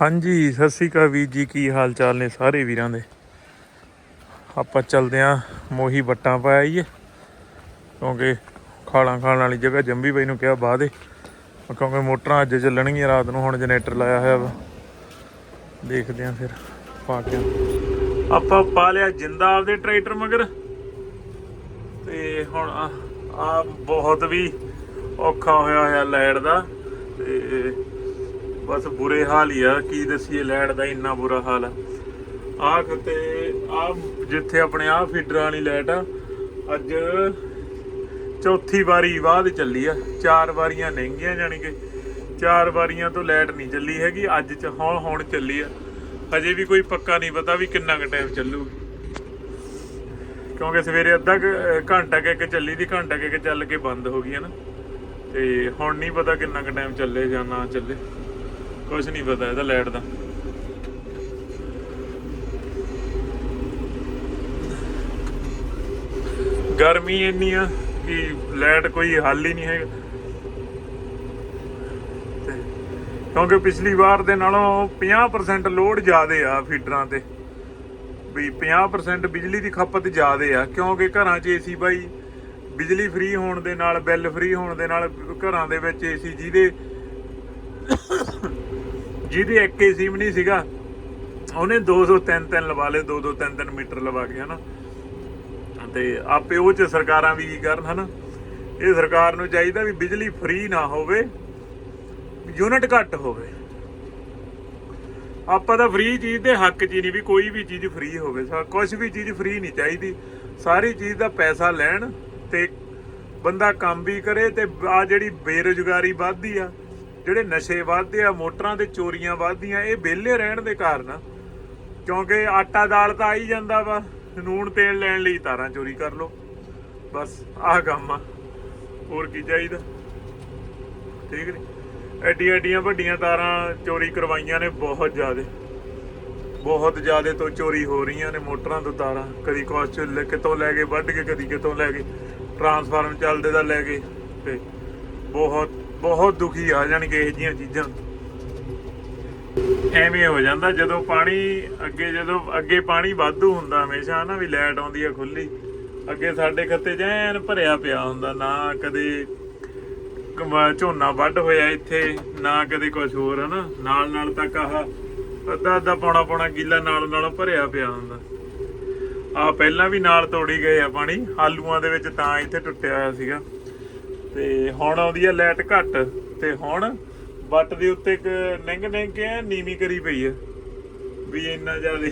ਹਾਂਜੀ, ਸਤਿ ਸ੍ਰੀ ਅਕਾਲ ਵੀਰ ਜੀ, ਕੀ ਹਾਲ ਚਾਲ ਨੇ ਸਾਰੇ ਵੀਰਾਂ ਦੇ? ਆਪਾਂ ਚੱਲਦੇ ਆਂ ਮੋਹੀ ਵੱਟਾਂ ਪਾ ਆਈਏ, ਕਿਉਂਕਿ ਖਾਲਾਂ ਖਾਣ ਵਾਲੀ ਜਗ੍ਹਾ ਜੰਬੀ ਬਾਈ ਨੂੰ ਕਿਹਾ ਬਾਅਦ ਕਿਉਂਕਿ ਮੋਟਰਾਂ ਅੱਜ ਚੱਲਣਗੀਆਂ, ਰਾਤ ਨੂੰ ਹੁਣ ਜਨਰੇਟਰ ਲਾਇਆ ਹੋਇਆ ਵਾ। ਦੇਖਦੇ ਆਂ ਫਿਰ, ਪਾ ਕੇ। ਆਪਾਂ ਪਾ ਲਿਆ ਜਿੰਦਾ ਆਪਦੇ ਟਰੈਕਟਰ ਮਗਰ। ਤੇ ਹੁਣ ਆ ਬਹੁਤ ਵੀ ਔਖਾ ਹੋਇਆ ਹੋਇਆ ਲਾਈਟ ਦਾ, ਤੇ ਬਸ ਬੁਰੇ ਹਾਲ ਹੀ ਆ ਕੀ ਦਸੀਏ ਲਾਈਟ ਦਾ ਇੰਨਾ ਬੁਰਾ ਹਾਲ ਆ। ਆਹ ਤੇ ਆ ਜਿੱਥੇ ਆਪਣੇ ਆ ਫੀਡਰ ਵਾਲੀ ਲਾਈਟ ਆ ਅੱਜ ਚੌਥੀ ਵਾਰੀ ਬਾਅਦ ਚੱਲੀ ਆ। ਚਾਰ ਵਾਰੀਆਂ ਲੰਘੀਆਂ ਜਾਣੀ ਕਿ ਚਾਰ ਵਾਰੀਆਂ ਤੋਂ ਲਾਈਟ ਨਹੀਂ ਚੱਲੀ ਹੈਗੀ ਅੱਜ ਚ ਹੁਣ ਹੁਣ ਚੱਲੀ ਆ। ਹਜੇ ਵੀ ਕੋਈ ਪੱਕਾ ਨਹੀਂ ਪਤਾ ਵੀ ਕਿੰਨਾ ਕੁ ਟਾਈਮ ਚੱਲੂਗੀ। ਕਿਉਂਕਿ ਸਵੇਰੇ ਅੱਧਾ ਕੁ, ਅਹ, ਘੰਟਾ ਕਿ ਚੱਲੀ ਦੀ ਘੰਟਾ ਕਿ ਚੱਲ ਕੇ ਬੰਦ ਹੋ ਗਈ ਹੈ ਨਾ। ਤੇ ਹੁਣ ਨਹੀਂ ਪਤਾ ਕਿੰਨਾ ਕੁ ਟਾਈਮ ਚੱਲੇ ਜਾਂ ਨਾ ਚੱਲੇ। ਕੁਝ ਨਹੀਂ ਪਤਾ ਇਹਦਾ ਲਾਈਟ ਦਾ। ਗਰਮੀ ਇੰਨੀ ਆ ਕਿ ਲਾਈਟ ਕੋਈ ਹੱਲ ਹੀ ਨਹੀਂ ਹੈਗਾ। ਕਿਉਂਕਿ ਪਿਛਲੀ ਵਾਰ ਦੇ ਨਾਲੋਂ 50% ਲੋਡ ਜ਼ਿਆਦੇ ਆ ਫੀਡਰਾਂ ਤੇ। ਵੀ 50% ਬਿਜਲੀ ਦੀ ਖਪਤ ਜ਼ਿਆਦੇ ਆ, ਕਿਉਂਕਿ ਘਰਾਂ 'ਚ ਏਸੀ ਬਾਈ ਬਿਜਲੀ ਫ੍ਰੀ ਹੋਣ ਦੇ ਨਾਲ, ਬਿੱਲ ਫ੍ਰੀ ਹੋਣ ਦੇ ਨਾਲ ਘਰਾਂ ਦੇ ਵਿੱਚ ਏਸੀ ਜਿਹਦੇ ਜਿਹਦੀ ਇੱਕ ਏਸੀ ਵੀ ਨਹੀਂ ਸੀਗਾ, ਉਹਨੇ 200 ਤਿੰਨ ਤਿੰਨ ਲਵਾ ਲਏ 2 2 3 3 ਮੀਟਰ ਲਵਾ ਕੇ, ਹਨਾ। ਤੇ ਆਪੇ ਉਹ ਚ ਸਰਕਾਰਾਂ ਵੀ ਕੀ ਕਰਨ, ਹਨਾ। ਇਹ ਸਰਕਾਰ ਨੂੰ ਚਾਹੀਦਾ ਵੀ ਬਿਜਲੀ ਫ੍ਰੀ ਨਾ ਹੋਵੇ, ਯੂਨਿਟ ਘੱਟ ਹੋਵੇ। ਆਪਾਂ ਤਾਂ ਫ੍ਰੀ ਚੀਜ਼ ਦੇ ਹੱਕ 'ਚ ਨਹੀਂ ਵੀ ਕੋਈ ਵੀ ਚੀਜ਼ ਫ੍ਰੀ ਹੋਵੇ ਕੁਝ ਵੀ ਚੀਜ਼ ਫ੍ਰੀ ਨਹੀਂ ਚਾਹੀਦੀ। ਸਾਰੀ ਚੀਜ਼ ਦਾ ਪੈਸਾ ਲੈਣ ਤੇ ਬੰਦਾ ਕੰਮ ਵੀ ਕਰੇ ਤੇ ਆ ਜਿਹੜੀ ਬੇਰੁਜ਼ਗਾਰੀ ਵੱਧਦੀ ਆ ਜਿਹੜੇ ਨਸ਼ੇ ਵੱਧਦੇ ਆ, ਮੋਟਰਾਂ ਤੇ ਚੋਰੀਆਂ ਵੱਧਦੀਆਂ, ਇਹ ਵਿਹਲੇ ਰਹਿਣ ਦੇ ਕਾਰਨ ਕਿਉਂਕਿ ਆਟਾ ਦਾਲ ਤਾਂ ਆ ਹੀ ਜਾਂਦਾ ਵਾ, ਨੂਣ ਤੇਲ ਲੈਣ ਲਈ ਤਾਰਾਂ ਚੋਰੀ ਕਰ ਲੋ ਬਸ, ਆਹ ਕੰਮ ਆ। ਹੋਰ ਕੀ ਚਾਹੀਦਾ? ਠੀਕ ਨੇ? ਐਡੀਆਂ ਐਡੀਆਂ ਵੱਡੀਆਂ ਤਾਰਾਂ ਚੋਰੀ ਕਰਵਾਈਆਂ ਨੇ, ਬਹੁਤ ਜ਼ਿਆਦੇ। ਬਹੁਤ ਜ਼ਿਆਦੇ ਤੋਂ ਚੋਰੀ ਹੋ ਰਹੀਆਂ ਨੇ ਮੋਟਰਾਂ ਤੋਂ ਤਾਰਾਂ। ਕਦੀ ਕੁਛ ਲੈ- ਕਿਤੋਂ ਲੈ ਕੇ ਵੱਢ ਕੇ ਕਦੀ ਕਿਤੋਂ ਲੈ ਕੇ ਟਰਾਂਸਫਾਰਮ ਚੱਲਦੇ ਦਾ ਲੈ ਕੇ ਤੇ ਬਹੁਤ ਬਹੁਤ ਦੁਖੀ ਆ ਜਾਣਗੇ ਇਹ ਜੀਆਂ ਚੀਜ਼ਾਂ। ਐਵੇਂ ਹੋ ਜਾਂਦਾ, ਜਦੋਂ ਪਾਣੀ ਅੱਗੇ, ਜਦੋਂ ਅੱਗੇ ਪਾਣੀ ਵਾਧੂ ਹੁੰਦਾ ਹਮੇਸ਼ਾ ਨਾ ਵੀ ਲਾਈਟ ਆਉਂਦੀ ਆ ਖੁੱਲੀ ਅੱਗੇ ਸਾਡੇ ਖੱਤੇ 'ਚ ਭਰਿਆ ਪਿਆ ਹੁੰਦਾ, ਨਾ ਕਦੇ ਝੋਨਾ ਵੱਢ ਹੋਇਆ ਇੱਥੇ, ਨਾ ਕਦੇ ਕੁਝ ਹੋਰ, ਹਨਾ, ਨਾਲ ਨਾਲ ਤੱਕ ਆਹ ਅੱਧਾ ਅੱਧਾ ਪੌਣਾ ਪੌਣਾ ਕਿੱਲਾ ਨਾਲ ਨਾਲ ਭਰਿਆ ਪਿਆ ਹੁੰਦਾ। ਆ ਪਹਿਲਾਂ ਵੀ ਨਾਲ ਤੋੜੀ ਗਏ ਆ ਪਾਣੀ, ਆਲੂਆਂ ਦੇ ਵਿੱਚ ਤਾਂ ਇੱਥੇ ਟੁੱਟਿਆ ਹੋਇਆ ਸੀਗਾ। ਤੇ ਹੁਣ ਆਉਂਦੀ ਹੈ ਲਾਈਟ ਘੱਟ ਤੇ ਹੁਣ ਵੱਟ ਦੇ ਉੱਤੇ ਇੱਕ ਨਿੰਗ ਨਿੰਗ ਕੇ ਐਨ ਨੀਵੀਂ ਕਰੀ ਪਈ ਆ। ਵੀ ਇੰਨਾ ਜ਼ਿਆਦਾ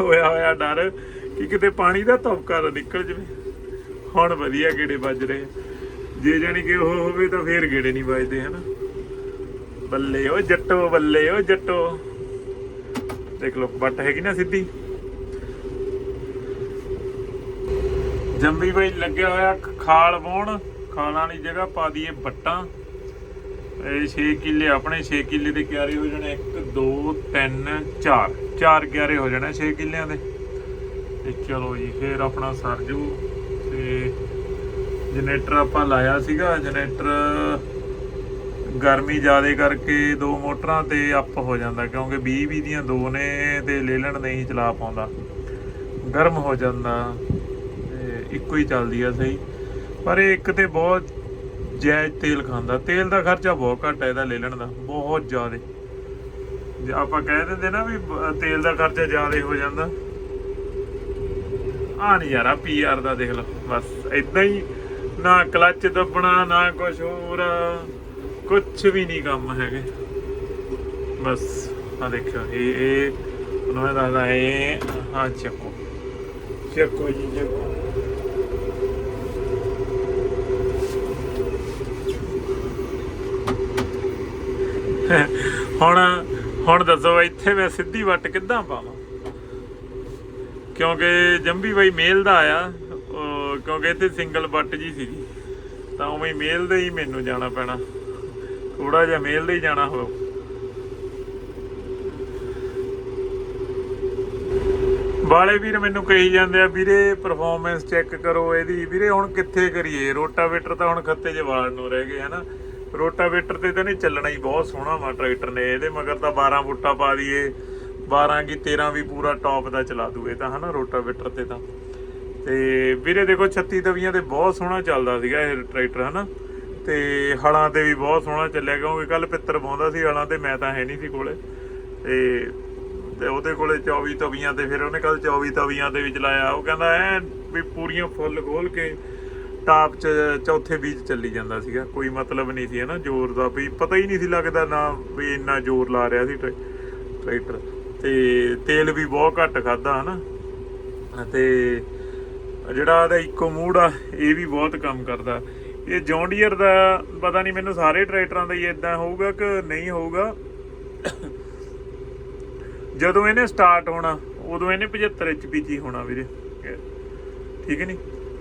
ਹੋਇਆ ਹੋਇਆ ਡਰ ਕਿ ਕਿਤੇ ਪਾਣੀ ਦਾ ਤਬਕਾ ਨਾ ਨਿਕਲ ਜਵੇ। ਹੁਣ ਵਧੀਆ ਗੇੜੇ ਵੱਜ ਰਹੇ ਜੇ ਜਾਨੀ ਕਿ ਉਹ ਹੋਵੇ ਤਾਂ ਫੇਰ ਗੇੜੇ ਨਹੀਂ ਵੱਜਦੇ, ਹਨਾ? ਬੱਲੇ ਓ ਜੱਟੋ, ਬੱਲੇ ਓ ਜੱਟੋ। ਦੇਖ ਲਓ, ਵੱਟ ਹੈਗੀ ਨਾ ਸਿੱਧੀ। ਜੰਬੀ ਬਈ ਲੱਗਿਆ ਹੋਇਆ, ਖਾਲ ਵਾਉਣ ਖਾਲਾਂ ਵਾਲੀ ਜਗ੍ਹਾ ਪਾ ਦਈਏ ਬੱਟਾਂ। ਇਹ 6 ਕਿੱਲੇ, ਆਪਣੇ 6 ਕਿੱਲੇ ਦੇ ਕਿਆਰੇ ਹੋ ਜਾਣੇ 1 2 3 4 4 ਕਿਆਰੇ ਹੋ ਜਾਣੇ 6 ਕਿੱਲਿਆਂ ਦੇ। ਤੇ ਚਲੋ ਜੀ, ਫੇਰ ਆਪਣਾ ਸਰ ਜੂ। ਤੇ ਜਨਰੇਟਰ ਆਪਾਂ ਲਾਇਆ ਸੀਗਾ। ਜਨਰੇਟਰ ਗਰਮੀ ਜ਼ਿਆਦੇ ਕਰਕੇ ਦੋ ਮੋਟਰਾਂ ਤੇ ਅੱਪ ਹੋ ਜਾਂਦਾ, ਕਿਉਂਕਿ 20 20 ਦੀਆਂ ਦੋ ਨੇ ਤੇ ਲੇਲਣ ਨਹੀਂ ਚਲਾ ਪਾਉਂਦਾ। ਗਰਮ ਹੋ ਜਾਂਦਾ ਤੇ ਇੱਕੋ ਹੀ ਚੱਲਦੀ ਆ ਸਹੀ। ਪਰ ਇਹ ਇੱਕ ਤੇ ਬਹੁਤ ਜਾਇਜ਼ ਤੇਲ ਖਾਂਦਾ। ਤੇਲ ਦਾ ਖਰਚਾ ਬਹੁਤ ਘੱਟ ਹੈ ਇਹਦਾ ਲੇਲਣ ਦਾ, ਬਹੁਤ ਜ਼ਿਆਦਾ। ਜੇ ਆਪਾਂ ਕਹਿ ਦਿੰਦੇ ਨਾ ਵੀ ਤੇਲ ਦਾ ਖਰਚਾ ਜ਼ਿਆਦੇ ਹੋ ਜਾਂਦਾ। ਆ ਨਜ਼ਾਰਾ ਪੀਆਰ ਦਾ ਦੇਖ ਲਓ ਬਸ ਇਦਾਂ ਹੀ ਨਾ ਕਲੱਚ ਦੱਬਣਾ, ਨਾ ਕੁਝ ਹੋਰ ਕੁਝ ਵੀ ਨਹੀਂ ਕੰਮ ਹੈਗੇ। ਬਸ ਆ ਦੇਖੋ ਇਹ ਇਹ, ਉਹਨਾਂ ਦਾ ਦੱਸਦਾ, ਇਹ ਹਾਂ ਚੱਕੋ। ਚੱਕੋ ਜੀ, ਚੱਕੋ। ਹੁਣ ਹੁਣ ਦੱਸੋ ਇੱਥੇ ਮੈਂ ਸਿੱਧੀ ਵੱਟ ਕਿੱਦਾਂ ਪਾਵਾਂ? ਕਿਉਂਕਿ ਜੰਬੀ ਬਾਈ ਮੇਲ ਦਾ ਆਇਆ ਕਿਉਂਕਿ ਇੱਥੇ ਸਿੰਗਲ ਵੱਟ ਜੀ ਸੀਗੀ। ਤਾਂ ਉਵੇਂ ਹੀ ਮੇਲ ਦੇ ਹੀ ਮੈਨੂੰ ਜਾਣਾ ਪੈਣਾ। ਥੋੜਾ ਜਿਹਾ ਮੇਲ ਦੇ ਹੀ ਜਾਣਾ ਹੋ ਵਾਲੇ ਵੀਰ ਮੈਨੂੰ ਕਹੀ ਜਾਂਦੇ ਆ, ਵੀਰੇ ਪਰਫਾਰਮੈਂਸ ਚੈੱਕ ਕਰੋ ਇਹਦੀ। ਵੀਰੇ ਹੁਣ ਕਿੱਥੇ ਕਰੀਏ? ਰੋਟਾਵੇਟਰ ਤਾਂ ਹੁਣ ਖੱਤੇ 'ਚ ਵਾੜ ਨੂੰ ਰਹਿ ਗਏ, ਹਨਾ? ਰੋਟਾਵੇਟਰ ਤੇ ਤਾਂ ਨਹੀਂ ਚੱਲਣਾ ਹੀ ਬਹੁਤ ਸੋਹਣਾ ਵਾ ਟਰੈਕਟਰ ਨੇ, ਇਹਦੇ ਮਗਰ ਤਾਂ 12 ਬੂਟਾ ਪਾ ਦਈਏ 12 ਕੀ 13 ਵੀ ਪੂਰਾ ਟੌਪ ਦਾ ਚਲਾ ਦੂ ਇਹ ਤਾਂ, ਹਨਾ, ਰੋਟਾਵੇਟਰ ਤੇ ਤਾਂ। ਤੇ ਵੀਰੇ ਦੇਖੋ 36 ਤਵੀਆਂ ਤੇ ਬਹੁਤ ਸੋਹਣਾ ਚੱਲਦਾ ਸੀਗਾ ਇਹ ਟਰੈਕਟਰ, ਹਨਾ। ਤੇ ਹਲਾਂ ਤੇ ਵੀ ਬਹੁਤ ਸੋਹਣਾ ਚੱਲਿਆ, ਕਿਉਂਕਿ ਕੱਲ ਪਿੱਤਰ ਪਾਉਂਦਾ ਸੀ ਹਲਾਂ ਤੇ, ਮੈਂ ਤਾਂ ਹੈ ਨਹੀਂ ਸੀ ਕੋਲੇ। ਤੇ ਤੇ ਉਹਦੇ ਕੋਲੇ 24 ਤਵੀਆਂ ਤੇ, ਫਿਰ ਉਹਨੇ ਕੱਲ 24 ਤਵੀਆਂ ਤੇ ਵੀ ਚਲਾਇਆ। ਉਹ ਕਹਿੰਦਾ ਐ ਵੀ ਪੂਰੀਆਂ ਫੁੱਲ ਖੋਲ ਕੇ ਟਾਪ ਚ, ਚੌਥੇ ਬੀਜ ਚੱਲੀ ਜਾਂਦਾ ਸੀਗਾ। ਕੋਈ ਮਤਲਬ ਨਹੀਂ ਸੀ ਹਨਾ ਜ਼ੋਰ ਦਾ, ਵੀ ਪਤਾ ਹੀ ਨਹੀਂ ਸੀ ਲੱਗਦਾ ਨਾ ਵੀ ਇੰਨਾ ਜ਼ੋਰ ਲਾ ਰਿਹਾ ਸੀ ਟਰੈ- ਟਰੈਕਟਰ। ਤੇ ਤੇਲ ਵੀ ਬਹੁਤ ਘੱਟ ਖਾਦਾ ਹਨਾ। ਤੇ ਜਿਹੜਾ ਇਹਦਾ ਇਕੋ ਮੂਡ ਆ, ਇਹ ਵੀ ਬਹੁਤ ਕੰਮ ਕਰਦਾ। ਇਹ ਜੌਂਡੀਅਰ ਦਾ ਪਤਾ ਨਹੀਂ ਮੈਨੂੰ ਸਾਰੇ ਟਰੈਕਟਰਾਂ ਦਾ ਹੀ ਇਦਾਂ ਹੋਊਗਾ ਕਿ ਨਹੀਂ ਹੋਊਗਾ। ਜਦੋਂ ਇਹਨੇ ਸਟਾਰਟ ਹੋਣਾ, ਉਦੋਂ ਇਹਨੇ 75 HP ਜੀ ਹੋਣਾ ਵੀਰੇ। ਠੀਕ ਹੈ ਨਹੀਂ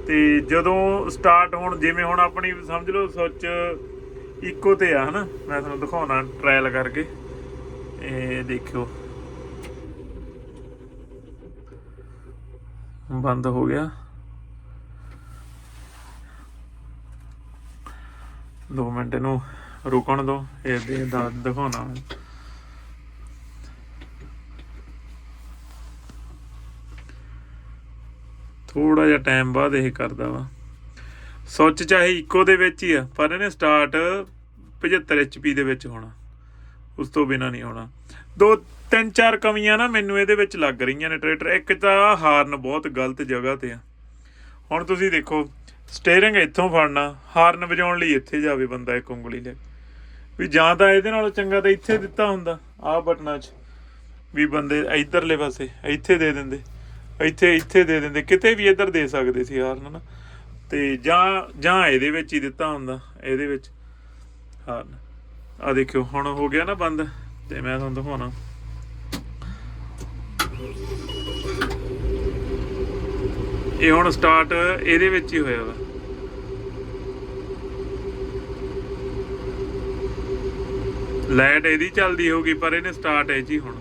ਤੇ ਜਦੋਂ ਸਟਾਰਟ ਹੋਣ, ਜਿਵੇਂ ਹੁਣ ਆਪਣੀ ਸਮਝ ਲਓ ਸੁੱਚ ਇਕੋ ਤੇ ਆ, ਹਨਾ? ਮੈਂ ਤੁਹਾਨੂੰ ਦਿਖਾਉਣਾ ਟ੍ਰਾਇਲ ਕਰਕੇ। ਇਹ ਦੇਖਿਓ। ਬੰਦ ਹੋ ਗਿਆ। 2 ਮਿੰਟ ਨੂੰ ਰੁਕਣ ਦੋ ਇਹ ਦੇ ਦਿਖਾਉਣਾ। ਥੋੜਾ ਜਿਹਾ ਟਾਈਮ ਬਾਅਦ ਇਹ ਕਰਦਾ ਵਾ। ਸੁੱਚ ਚਾਹੇ ਇੱਕੋ ਦੇ ਵਿੱਚ ਹੀ ਆ, ਪਰ ਇਹਨੇ ਸਟਾਰਟ 75 HP ਦੇ ਵਿੱਚ ਹੋਣਾ। ਉਸ ਤੋਂ ਬਿਨਾ ਨਹੀਂ ਹੋਣਾ। ਦੋ, ਤਿੰਨ, ਚਾਰ ਕਮੀਆਂ ਨਾ ਮੈਨੂੰ ਇਹਦੇ ਵਿੱਚ ਲੱਗ ਰਹੀਆਂ ਨੇ ਟਰੈਕਟਰ ਇੱਕ ਤਾਂ ਹਾਰਨ ਬਹੁਤ ਗਲਤ ਜਗ੍ਹਾ ਤੇ ਆ। ਹੁਣ ਤੁਸੀਂ ਦੇਖੋ ਸਟੀਅਰਿੰਗ ਇੱਥੋਂ ਫੜਨਾ, ਹਾਰਨ ਵਜਾਉਣ ਲਈ ਇੱਥੇ ਜਾਵੇ ਬੰਦਾ ਇੱਕ ਉਂਗਲੀ ਲੈ ਕੇ। ਵੀ ਜਾਂ ਤਾਂ ਇਹਦੇ ਨਾਲੋਂ ਚੰਗਾ ਤਾਂ ਇੱਥੇ ਦਿੱਤਾ ਹੁੰਦਾ, ਆਹ ਬਟਨਾਂ 'ਚ। ਵੀ ਬੰਦੇ ਇਧਰਲੇ ਪਾਸੇ, ਇੱਥੇ ਦੇ ਦਿੰਦੇ। ਇੱਥੇ ਇੱਥੇ ਦੇ ਦਿੰਦੇ, ਕਿਤੇ ਵੀ ਇੱਧਰ ਦੇ ਸਕਦੇ ਸੀ ਹਾਰਨ ਨਾ ਤੇ ਜਾਂ ਜਾਂ ਇਹਦੇ ਵਿੱਚ ਹੀ ਦਿੱਤਾ ਹੁੰਦਾ, ਇਹਦੇ ਵਿੱਚ, ਹਾਰਨ। ਆ ਦੇਖਿਓ, ਹੁਣ ਹੋ ਗਿਆ ਨਾ ਬੰਦ, ਤੇ ਮੈਂ ਤੁਹਾਨੂੰ ਦਿਖਾਉਣਾ। ਇਹ ਹੁਣ ਸਟਾਰਟ ਇਹਦੇ ਵਿੱਚ ਹੀ ਹੋਇਆ ਵਾ। ਲਾਈਟ ਇਹਦੀ ਚੱਲਦੀ ਹੋਗੀ ਪਰ ਇਹਨੇ ਸਟਾਰਟ ਹੈ ਜੀ ਹੁਣ।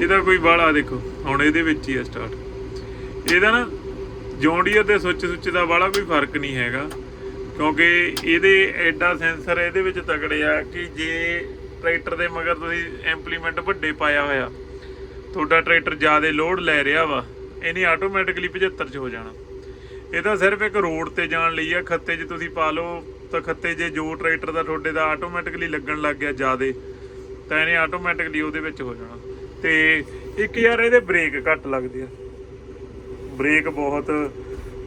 ਇਹਦਾ ਕੋਈ ਬਾਲਾ ਦੇਖੋ, ਹੁਣ ਇਹਦੇ ਵਿੱਚ ਹੀ ਆ ਸਟਾਰਟ ਇਹਦਾ ਨਾ ਜੌਂਡੀਅਰ ਦੇ ਸੁੱਚ ਸੁੱਚ ਦਾ ਬਾਲਾ ਕੋਈ ਫ਼ਰਕ ਨਹੀਂ ਹੈਗਾ, ਕਿਉਂਕਿ ਇਹਦੇ ਐਡਾ ਸੈਂਸਰ ਇਹਦੇ ਵਿੱਚ ਤਗੜੇ ਆ ਕਿ ਜੇ ਟਰੈਕਟਰ ਦੇ ਮਗਰ ਤੁਸੀਂ ਇੰਪਲੀਮੈਂਟ ਵੱਡੇ ਪਾਇਆ ਹੋਇਆ, ਤੁਹਾਡਾ ਟਰੈਕਟਰ ਜ਼ਿਆਦਾ ਲੋਡ ਲੈ ਰਿਹਾ ਵਾ, ਇਹਨੇ ਆਟੋਮੈਟਿਕਲੀ 75 ਚ ਹੋ ਜਾਣਾ। ਇਹ ਤਾਂ ਸਿਰਫ ਇੱਕ ਰੋਡ ਤੇ ਜਾਣ ਲਈ ਆ, ਖੱਤੇ 'ਚ ਤੁਸੀਂ ਪਾ ਲਓ, ਤਾਂ ਖੱਤੇ 'ਜੇ ਜੋ ਟਰੈਕਟਰ ਦਾ ਤੁਹਾਡੇ ਦਾ ਆਟੋਮੈਟਿਕਲੀ ਲੱਗਣ ਲੱਗ ਗਿਆ ਜ਼ਿਆਦੇ, ਤਾਂ ਇਹਨੇ ਆਟੋਮੈਟਿਕਲੀ ਉਹਦੇ ਵਿੱਚ ਹੋ ਜਾਣਾ। ਤੇ ਇੱਕ ਯਾਰ ਇਹਦੇ ਬ੍ਰੇਕ ਘੱਟ ਲੱਗਦੇ ਆ। ਬ੍ਰੇਕ ਬਹੁਤ,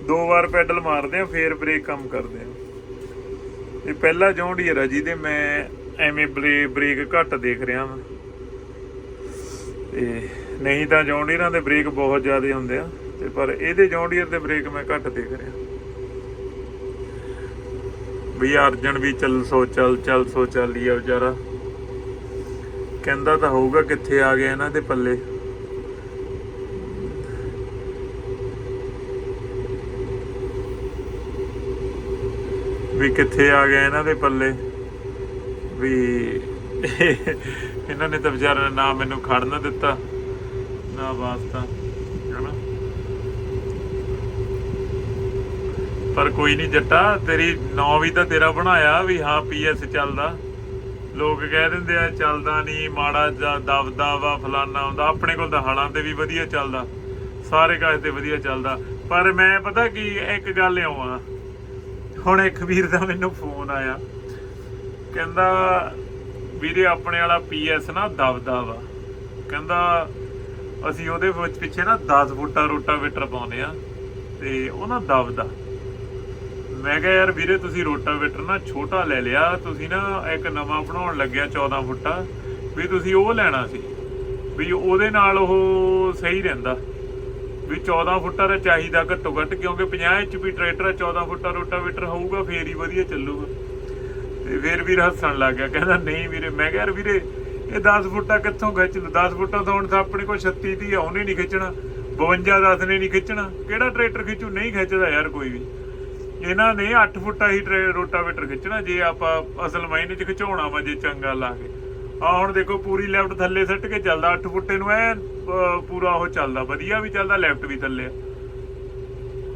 ਦੋ ਵਾਰ ਪੈਡਲ ਮਾਰਦੇ ਆ, ਫੇਰ ਬ੍ਰੇਕ ਕੰਮ ਕਰਦੇ ਆ। ਇਹ ਪਹਿਲਾ ਜੌਂਡੀਅਰ ਆ ਜਿਹਦੇ ਮੈਂ ਐਵੇਂ ਬਰੇ, ਬ੍ਰੇਕ ਘੱਟ ਦੇਖ ਰਿਹਾ ਹਾਂ ਤੇ ਨਹੀਂ ਤਾਂ ਜੌਂਡੀਅਰਾਂ ਦੇ ਬ੍ਰੇਕ ਬਹੁਤ ਜ਼ਿਆਦਾ ਹੁੰਦੇ ਆ, ਤੇ ਪਰ ਇਹਦੇ ਜੌਂਡੀਅਰ ਦੇ ਬ੍ਰੇਕ ਮੈਂ ਘੱਟ ਦੇਖ ਰਿਹਾ। ਵੀ ਅਰਜਨ ਵੀ ਚੱਲ, ਸੋ ਚੱਲ ਚੱਲ, ਸੋ ਚੱਲ ਆ ਵਿਚਾਰਾ। ਕਹਿੰਦਾ ਤਾਂ ਹੋਊਗਾ ਕਿੱਥੇ ਆ ਗਿਆ ਇਹਨਾਂ ਦੇ ਪੱਲੇ। ਵੀ ਕਿੱਥੇ ਆ ਗਿਆ ਇਹਨਾਂ ਦੇ ਪੱਲੇ। ਵੀ ਇਹਨਾਂ ਨੇ ਤਾਂ ਵਿਚਾਰਾ ਨਾ ਮੈਨੂੰ ਖੜ ਦਿੱਤਾ, ਨਾ ਵਾਸਤਾ, ਹਨਾ। ਪਰ ਕੋਈ ਨਹੀਂ ਜੱਟਾ, ਤੇਰੀ ਨੌ ਵੀ ਤਾਂ ਤੇਰਾ ਬਣਾਇਆ ਵੀ ਹਾਂ ਪੀਐਸ ਚੱਲਦਾ। ਲੋਕ ਕਹਿ ਦਿੰਦੇ ਆ, ਚੱਲਦਾ ਨਹੀਂ ਮਾੜਾ ਜਾਂ ਦਬਦਾ ਵਾ, ਫਲਾਨਾ ਹੁੰਦਾ। ਆਪਣੇ ਕੋਲ ਤਾਂ ਹਾਲਾਂ ਤੇ ਵੀ ਵਧੀਆ ਚੱਲਦਾ। ਸਾਰੇ ਕਾਜ ਤੇ ਵਧੀਆ ਚੱਲਦਾ। ਪਰ ਮੈਂ ਪਤਾ ਕੀ, ਇੱਕ ਗੱਲ ਆਵਾਂ ਹੁਣ ਇੱਕ ਵੀਰ ਦਾ ਮੈਨੂੰ ਫੋਨ ਆਇਆ। ਕਹਿੰਦਾ, ਵੀਰੇ ਆਪਣੇ ਵਾਲਾ ਪੀਐਸ ਨਾ ਦਬਦਾ ਵਾ। ਕਹਿੰਦਾ, ਅਸੀਂ ਉਹਦੇ ਵਿੱਚ ਪਿੱਛੇ ਨਾ 10 ਫੁੱਟਾ ਰੋਟਾਵੇਟਰ ਪਾਉਂਦੇ ਆ। ਤੇ ਉਹ ਨਾ ਦਬਦਾ। ਮੈਂ ਕਿਹਾ ਯਾਰ ਵੀਰੇ ਤੁਸੀਂ ਰੋਟਾਵੇਟਰ ਨਾ ਛੋਟਾ ਲੈ ਲਿਆ, ਤੁਸੀਂ ਨਾ ਇੱਕ ਨਵਾਂ ਬਣਾਉਣ ਲੱਗਿਆ 14 ਫੁੱਟਾ, ਵੀ ਤੁਸੀਂ ਉਹ ਲੈਣਾ ਸੀ, ਵੀ ਉਹਦੇ ਨਾਲ ਉਹ ਸਹੀ ਰਹਿੰਦਾ। ਵੀ 14 ਫੁੱਟਾ ਦਾ ਚਾਹੀਦਾ ਘੱਟੋ ਘੱਟ, ਕਿਉਂਕਿ 50 HP ਟਰੈਕਟਰ 14 ਫੁੱਟਾ ਰੋਟਾਵੇਟਰ ਹੋਊਗਾ, ਫੇਰ ਹੀ ਵਧੀਆ ਚੱਲੂਗਾ। ਤੇ ਫੇਰ ਵੀਰ ਹੱਸਣ ਲੱਗ ਗਿਆ, ਕਹਿੰਦਾ ਨਹੀਂ ਵੀਰੇ, ਮੈਂ ਕਿਹਾ ਯਾਰ ਵੀਰੇ, ਇਹ 10 ਫੁੱਟਾ ਕਿੱਥੋਂ ਖਿੱਚ ਲੂ 10 ਫੁੱਟਾ ਤਾਂ ਹੁਣ ਤਾਂ ਆਪਣੇ ਕੋਲ 36 ਦੀ ਆ, ਉਹਨੇ ਨਹੀਂ ਖਿੱਚਣਾ 52 10 ਨੇ ਨਹੀਂ ਖਿੱਚਣਾ। ਕਿਹੜਾ ਟਰੈਕਟਰ ਖਿੱਚੂ? ਨਹੀਂ ਖਿੱਚਦਾ ਯਾਰ ਕੋਈ ਵੀ। ਇਹਨਾਂ ਨੇ 8 ਫੁੱਟਾ ਹੀ ਰੋਟਾਵੇਟਰ ਖਿੱਚਣਾ, ਜੇ ਆਪਾਂ ਅਸਲ ਮਾਇਨੇ ਚ ਖਿਚਾਉਣਾ ਵਾ, ਜੇ ਚੰਗਾ ਲਾ ਕੇ। ਆ ਹੁਣ ਦੇਖੋ, ਪੂਰੀ ਲੈਫਟ ਥੱਲੇ ਸੱਟ ਕੇ ਚੱਲਦਾ 8 ਫੁੱਟੇ ਨੂੰ ਐ ਪੂਰਾ ਉਹ ਚੱਲਦਾ, ਵਧੀਆ ਵੀ ਚੱਲਦਾ, ਲੈਫਟ ਵੀ ਥੱਲੇ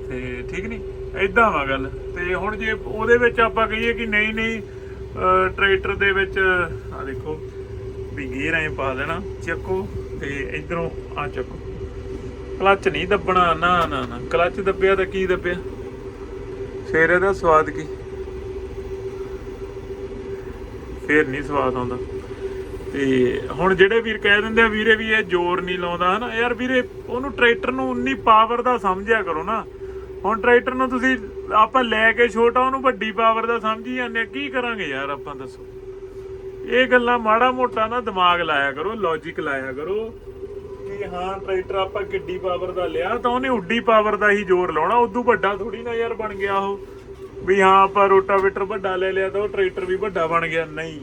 ਤੇ ਠੀਕ ਨਹੀਂ ਇਦਾਂ ਵਾ ਗੱਲ। ਤੇ ਹੁਣ ਜੇ ਉਹਦੇ ਵਿੱਚ ਆਪਾਂ ਕਹੀਏ ਕਿ ਨਹੀਂ ਨਹੀਂ ਟਰੈਕਟਰ ਦੇ ਵਿੱਚ, ਆ ਦੇਖੋ, ਵੀ ਗੇਅਰ ਐ ਪਾ ਦੇਣਾ, ਚੱਕੋ ਤੇ ਇਧਰੋਂ ਆ ਚੱਕੋ। ਕਲੱਚ ਨਹੀਂ ਦੱਬਣਾ, ਨਾ ਨਾ ਨਾ। ਕਲੱਚ ਦੱਬਿਆ ਤਾਂ ਕੀ ਦੱਬਿਆ? ਫਿਰ ਇਹਦਾ ਸਵਾਦ ਕੀ? ਫੇਰ ਨਹੀਂ ਸਵਾਦ ਆਉਂਦਾ। ਤੇ ਹੁਣ ਜਿਹੜੇ ਵੀਰ ਕਹਿ ਦਿੰਦੇ ਆ, ਵੀਰੇ ਵੀ ਇਹ ਜ਼ੋਰ ਨਹੀਂ ਲਾਉਂਦਾ, ਹਨਾ? ਯਾਰ ਵੀਰੇ, ਉਹਨੂੰ ਟਰੈਕਟਰ ਨੂੰ ਉਨੀ ਪਾਵਰ ਦਾ ਸਮਝਿਆ ਕਰੋ ਨਾ। ਹੁਣ ਟਰੈਕਟਰ ਨੂੰ ਤੁਸੀਂ, ਆਪਾਂ ਲੈ ਕੇ ਛੋਟਾ, ਉਹਨੂੰ ਵੱਡੀ ਪਾਵਰ ਦਾ ਸਮਝੀ ਜਾਂਦੇ ਆ। ਕੀ ਕਰਾਂਗੇ ਯਾਰ, ਆਪਾਂ ਦੱਸੋ? ਇਹ ਗੱਲਾਂ ਮਾੜਾ ਮੋਟਾ ਨਾ ਦਿਮਾਗ ਲਾਇਆ ਕਰੋ ਲੌਜੀਕ ਲਾਇਆ ਕਰੋ। ਕਿ ਹਾਂ, ਟਰੈਕਟਰ ਆਪਾਂ ਕਿੱਡੀ ਪਾਵਰ ਦਾ ਲਿਆ, ਤਾਂ ਉਹਨੇ ਉੱਡੀ ਪਾਵਰ ਦਾ ਹੀ ਜ਼ੋਰ ਲਾਉਣਾ, ਉਦੋਂ ਵੱਡਾ ਥੋੜੀ ਨਾ ਯਾਰ ਬਣ ਗਿਆ ਉਹ। ਵੀ ਹਾਂ, ਆਪਾਂ ਰੋਟਾਵੇਟਰ ਵੱਡਾ ਲੈ ਲਿਆ ਤਾਂ ਉਹ ਟਰੈਕਟਰ ਵੀ ਵੱਡਾ ਬਣ ਗਿਆ, ਨਹੀਂ।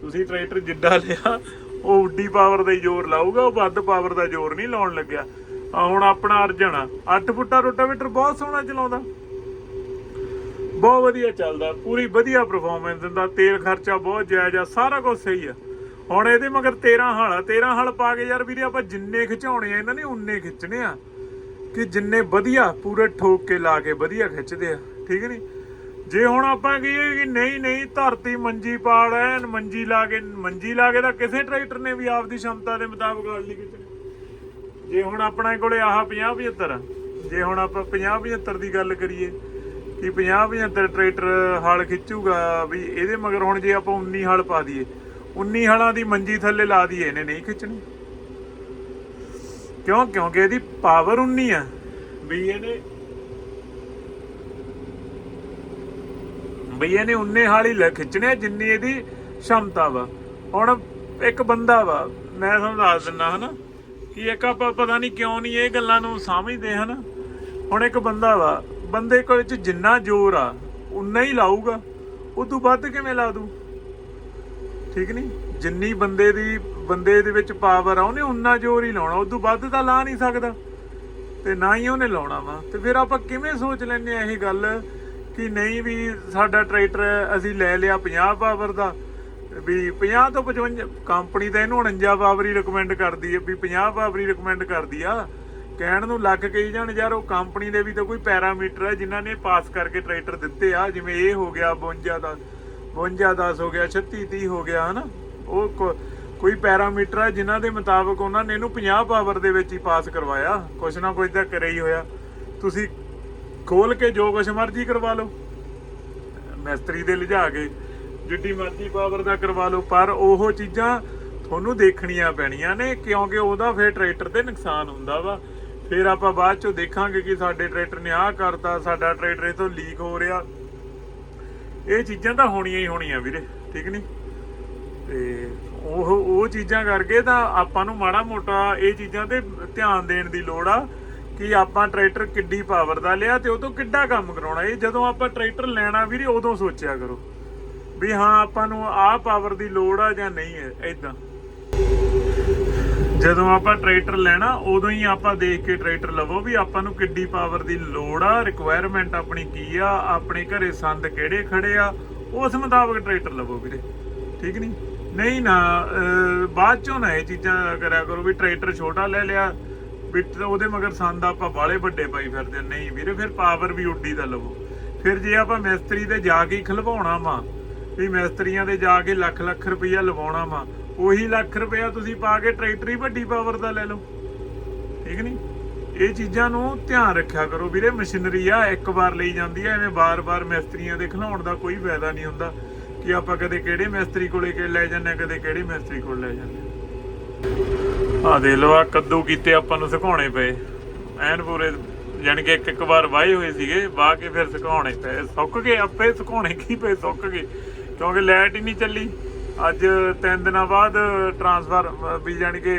ਤੁਸੀਂ ਟਰੈਕਟਰ ਜਿੱਡਾ ਲਿਆ, ਉਹ ਉੱਡੀ ਪਾਵਰ ਦਾ ਹੀ ਜ਼ੋਰ ਲਾਊਗਾ, ਉਹ ਵੱਧ ਪਾਵਰ ਦਾ ਜ਼ੋਰ ਨਹੀਂ ਲਾਉਣ ਲੱਗਿਆ। ਆ ਹੁਣ ਆਪਣਾ ਅਰਜਨ ਆ 8 ਫੁੱਟਾ ਰੋਟਾਵੇਟਰ ਬਹੁਤ ਸੋਹਣਾ ਚਲਾਉਂਦਾ। ਬਹੁਤ ਵਧੀਆ ਚੱਲਦਾ, ਪੂਰੀ ਵਧੀਆ ਪਰਫਾਰਮੈਂਸ ਦਿੰਦਾ, ਤੇਲ ਖਰਚਾ ਬਹੁਤ ਜਾਇਜ਼ ਆ, ਸਾਰਾ ਕੁਝ ਸਹੀ ਆ। ਹੁਣ ਇਹਦੇ ਮਗਰ 13 ਹਲ ਆ। 13 ਹਲ ਪਾ ਕੇ ਯਾਰ ਵੀਰੇ ਆਪਾਂ ਜਿੰਨੇ ਖਿਚਾਉਣੇ ਆ, ਇਹਨਾਂ ਨੇ ਉਨੇ ਖਿੱਚਣੇ ਆ। ਕਿ ਜਿੰਨੇ ਵਧੀਆ ਪੂਰੇ ਠੋਕ ਕੇ ਲਾ ਕੇ ਵਧੀਆ ਖਿੱਚਦੇ ਆ, ਠੀਕ ਨਹੀਂ? ਜੇ ਹੁਣ ਆਪਾਂ ਕਹੀਏ ਕਿ ਨਹੀਂ ਨਹੀਂ, ਧਰਤੀ ਮੰਜੀ ਪਾੜ ਐਨ ਮੰਜੀ ਲਾ ਕੇ, ਮੰਜੀ ਲਾ ਕੇ ਤਾਂ ਕਿਸੇ ਟਰੈਕਟਰ ਨੇ ਵੀ ਆਪਦੀ ਸ਼ਮਤਾ ਦੇ ਮੁਤਾਬਕ ਹਲ ਨਹੀਂ ਖਿੱਚਣੇ। ਜੇ ਹੁਣ ਆਪਣੇ ਕੋਲੇ ਆਹ 50 75 ਜੇ ਹੁਣ ਆਪਾਂ 50 75 ਦੀ ਗੱਲ ਕਰੀਏ ਕਿ 50 75 ਟਰੈਕਟਰ ਹਲ ਖਿੱਚੂਗਾ ਵੀ ਇਹਦੇ ਮਗਰ ਹੁਣ ਜੇ ਆਪਾਂ 19 ਹਲ ਪਾ ਦਈਏ 19 ਹਲਾਂ ਦੀ ਮੰਜੀ ਥੱਲੇ ਲਾ ਦੀ ਇਹਨੇ ਨਹੀਂ ਖਿੱਚਣੀ। ਕਿਉਂ? ਕਿਉਂਕਿ ਇਹਦੀ ਪਾਵਰ 19 ਆ। ਵੀ ਇਹਨੇ ਬਈ ਇਹਨੇ ਉਨੇ ਹਾਲੀ ਲੈ ਖਿੱਚਣੇ ਆ, ਜਿੰਨੀ ਇਹਦੀ ਸ਼ਮਤਾ ਵਾ। ਹੁਣ ਇੱਕ ਬੰਦਾ ਵਾ, ਮੈਂ ਤੁਹਾਨੂੰ ਦੱਸ ਦਿੰਦਾ ਹਨਾ, ਕਿ ਇੱਕ ਆਪਾਂ ਪਤਾ ਨਹੀਂ ਕਿਉਂ ਨਹੀਂ ਇਹ ਗੱਲਾਂ ਨੂੰ ਸਮਝਦੇ ਹਨਾ। ਹੁਣ ਇੱਕ ਬੰਦਾ ਵਾ, ਬੰਦੇ ਕੋਲ ਚ ਜਿੰਨਾ ਜ਼ੋਰ ਆ, ਉਨਾ ਹੀ ਲਾਊਗਾ। ਉਦੋਂ ਵੱਧ ਕਿਵੇਂ ਲਾ ਦੂ ਠੀਕ ਨਹੀਂ? ਜਿੰਨੀ ਬੰਦੇ ਦੀ, ਬੰਦੇ ਦੇ ਵਿੱਚ ਪਾਵਰ ਆ, ਉਹਨੇ ਉਨਾ ਜ਼ੋਰ ਹੀ ਲਾਉਣਾ, ਉਦੋਂ ਵੱਧ ਤਾਂ ਲਾ ਨਹੀਂ ਸਕਦਾ। ਤੇ ਨਾ ਹੀ ਉਹਨੇ ਲਾਉਣਾ ਵਾ। ਤੇ ਫਿਰ ਆਪਾਂ ਕਿਵੇਂ ਸੋਚ ਲੈਨੇ ਆ ਇਹ ਗੱਲ ਕਿ ਨਹੀਂ ਵੀ ਸਾਡਾ ਟਰੈਕਟਰ ਅਸੀਂ ਲੈ ਲਿਆ 50 ਪਾਵਰ ਦਾ, ਵੀ 50 ਤੋਂ 55 ਕੰਪਨੀ ਤਾਂ ਇਹਨੂੰ 49 ਪਾਵਰ ਹੀ ਰეკਮੈਂਡ ਕਰਦੀ ਹੈ ਵੀ 50 ਪਾਵਰ ਹੀ ਰეკਮੈਂਡ ਕਰਦੀ ਆ। ਕਹਿਣ ਨੂੰ ਲੱਗ ਕੇ ਹੀ ਜਾਣ ਯਾਰ, ਉਹ ਕੰਪਨੀ ਦੇ ਵੀ ਤਾਂ ਕੋਈ ਪੈਰਾਮੀਟਰ ਹੈ ਜਿਨ੍ਹਾਂ ਨੇ ਪਾਸ ਕਰਕੇ ਟਰੈਕਟਰ ਦਿੱਤੇ ਆ, ਜਿਵੇਂ ਇਹ ਹੋ ਗਿਆ 52 ਦਾ। 52 10 ਹੋ ਗਿਆ 36 30 ਹੋ ਗਿਆ, ਹਨਾ? ਉਹ ਕੋਈ ਪੈਰਾਮੀਟਰ ਹੈ ਜਿਨ੍ਹਾਂ ਦੇ ਮੁਤਾਬਕ ਉਹਨਾਂ ਨੇ ਇਹਨੂੰ 50 ਪਾਵਰ ਦੇ ਵਿੱਚ ਹੀ ਪਾਸ ਕਰਵਾਇਆ। ਕੁਛ ਨਾ ਕੁਛ ਤਾਂ ਕਰੇ ਹੀ ਹੋਇਆ। ਤੁਸੀਂ ਖੋਲ ਕੇ ਜੋ ਕੁਛ ਮਰਜ਼ੀ ਕਰਵਾ ਲਓ। ਮਿਸਤਰੀ ਦੇ ਲਿਜਾ ਕੇ ਜਿੱਡੀ ਮਰਜ਼ੀ ਪਾਵਰ ਦਾ ਕਰਵਾ ਲਓ, ਪਰ ਉਹ ਚੀਜ਼ਾਂ ਤੁਹਾਨੂੰ ਦੇਖਣੀਆਂ ਪੈਣੀਆਂ ਨੇ, ਕਿਉਂਕਿ ਉਹਦਾ ਫਿਰ ਟਰੈਕਟਰ ਤੇ ਨੁਕਸਾਨ ਹੁੰਦਾ ਵਾ। ਫਿਰ ਆਪਾਂ ਬਾਅਦ ਚੋਂ ਦੇਖਾਂਗੇ ਕਿ ਸਾਡੇ ਟਰੈਕਟਰ ਨੇ ਆਹ ਕਰਤਾ, ਸਾਡਾ ਟਰੈਕਟਰ ਇਹ ਤੋਂ ਲੀਕ ਹੋ ਰਿਹਾ। ਇਹ ਚੀਜ਼ਾਂ ਤਾਂ ਹੋਣੀਆਂ ਹੀ ਹੋਣੀਆਂ ਵੀਰੇ, ਠੀਕ ਨਹੀਂ? ਤੇ ਉਹ ਉਹ ਚੀਜ਼ਾਂ ਕਰਕੇ ਤਾਂ ਆਪਾਂ ਨੂੰ ਮਾੜਾ ਮੋਟਾ ਇਹ ਚੀਜ਼ਾਂ ਤੇ ਧਿਆਨ ਦੇਣ ਦੀ ਲੋੜ ਆ ਕਿ ਆਪਾਂ ਟਰੈਕਟਰ ਕਿੱਡੀ ਪਾਵਰ ਦਾ ਲਿਆ ਤੇ ਉਹ ਤੋਂ ਕਿੱਡਾ ਕੰਮ ਕਰਾਉਣਾ। ਇਹ ਜਦੋਂ ਆਪਾਂ ਟਰੈਕਟਰ ਲੈਣਾ ਵੀਰੇ, ਉਦੋਂ ਸੋਚਿਆ ਕਰੋ ਵੀ ਹਾਂ, ਆਪਾਂ ਨੂੰ ਆਹ ਪਾਵਰ ਦੀ ਲੋੜ ਆ ਜਾਂ ਨਹੀਂ ਹੈ ਇਦਾਂ ਜਦੋਂ ਆਪਾਂ ਟਰੈਕਟਰ ਲੈਣਾ, ਉਦੋਂ ਹੀ ਆਪਾਂ ਦੇਖ ਕੇ ਟਰੈਕਟਰ ਲਵੋ ਵੀ ਆਪਾਂ ਨੂੰ ਕਿੱਡੀ ਪਾਵਰ ਦੀ ਲੋੜ ਆ। ਰਿਕੁਆਇਰਮੈਂਟ ਆਪਣੀ ਕੀ ਆ? ਆਪਣੇ ਘਰੇ ਸੰਦ ਕਿਹੜੇ ਖੜੇ ਆ? ਉਸ ਮੁਤਾਬਕ ਟਰੈਕਟਰ ਲਵੋ ਵੀਰੇ। ਠੀਕ ਨਹੀਂ? ਨਹੀਂ ਨਾ ਬਾਅਦ ਚੋਂ ਨਾ ਇਹ ਚੀਜ਼ਾਂ ਕਰਿਆ ਕਰੋ ਵੀ ਟਰੈਕਟਰ ਛੋਟਾ ਲੈ ਲਿਆ। ਵੀ ਉਹਦੇ ਮਗਰ ਸੰਦ ਆਪਾਂ ਬਾਲੇ ਵੱਡੇ ਪਾਈ ਫਿਰਦੇ ਨਹੀਂ ਵੀਰੇ, ਫਿਰ ਪਾਵਰ ਵੀ ਉੱਡੀ ਦਾ ਲਵੋ। ਫਿਰ ਜੇ ਆਪਾਂ ਮਿਸਤਰੀ ਤੇ ਜਾ ਕੇ ਹੀ ਖਲਵਾਉਣਾ ਵਾ, ਵੀ ਮਿਸਤਰੀਆਂ ਦੇ ਜਾ ਕੇ ਲੱਖ ਲੱਖ ਰੁਪਈਆ ਲਵਾਉਣਾ ਵਾ ਉਹੀ ਲੱਖ ਰੁਪਇਆ ਤੁਸੀਂ ਪਾ ਕੇ ਟਰੈਕਟਰ ਹੀ ਵੱਡੀ ਪਾਵਰ ਦਾ ਲੈ ਲਓ। ਠੀਕ ਨਹੀਂ? ਇਹ ਚੀਜ਼ਾਂ ਨੂੰ ਧਿਆਨ ਰੱਖਿਆ ਕਰੋ ਵੀਰੇ। ਮਸ਼ੀਨਰੀ ਆ, ਇੱਕ ਵਾਰ ਲਈ ਜਾਂਦੀ ਆ, ਐਵੇਂ ਬਾਰ-ਬਾਰ ਮਿਸਤਰੀਆਂ ਦੇ ਖਿਲਾਉਣ ਦਾ ਕੋਈ ਫਾਇਦਾ ਨਹੀਂ ਹੁੰਦਾ ਕਿ ਆਪਾਂ ਕਦੇ ਕਿਹੜੇ ਮਿਸਤਰੀ ਕੋਲੇ ਕੇ ਲੈ ਜਾਂਦੇ ਕਦੇ ਕਿਹੜੇ ਮਿਸਤਰੀ ਕੋਲ ਲੈ ਜਾਂਦੇ ਆ। ਆਹ ਦੇ ਲੋ ਆ ਕੱਦੂ ਕੀਤੇ ਆਪਾਂ ਨੂੰ ਸੁਕਾਉਣੇ ਪਏ। ਐਨ ਪੂਰੇ ਯਾਨੀ ਕਿ ਇੱਕ ਇੱਕ ਵਾਰ ਵਾਹੇ ਹੋਏ ਸੀਗੇ, ਵਾਹ ਕੇ ਫਿਰ ਸੁਕਾਉਣੇ ਪਏ। ਸੁੱਕ ਗਏ, ਆਪੇ ਸੁਕਾਉਣੇ ਕੀ ਪਏ, ਸੁੱਕ ਗਏ। ਕਿਉਂਕਿ ਲਾਈਟ ਹੀ ਨਹੀਂ ਚੱਲੀ। ਅੱਜ ਤਿੰਨ ਦਿਨਾਂ ਬਾਅਦ ਟਰਾਂਸਫਰ ਵੀ ਯਾਨੀ ਕਿ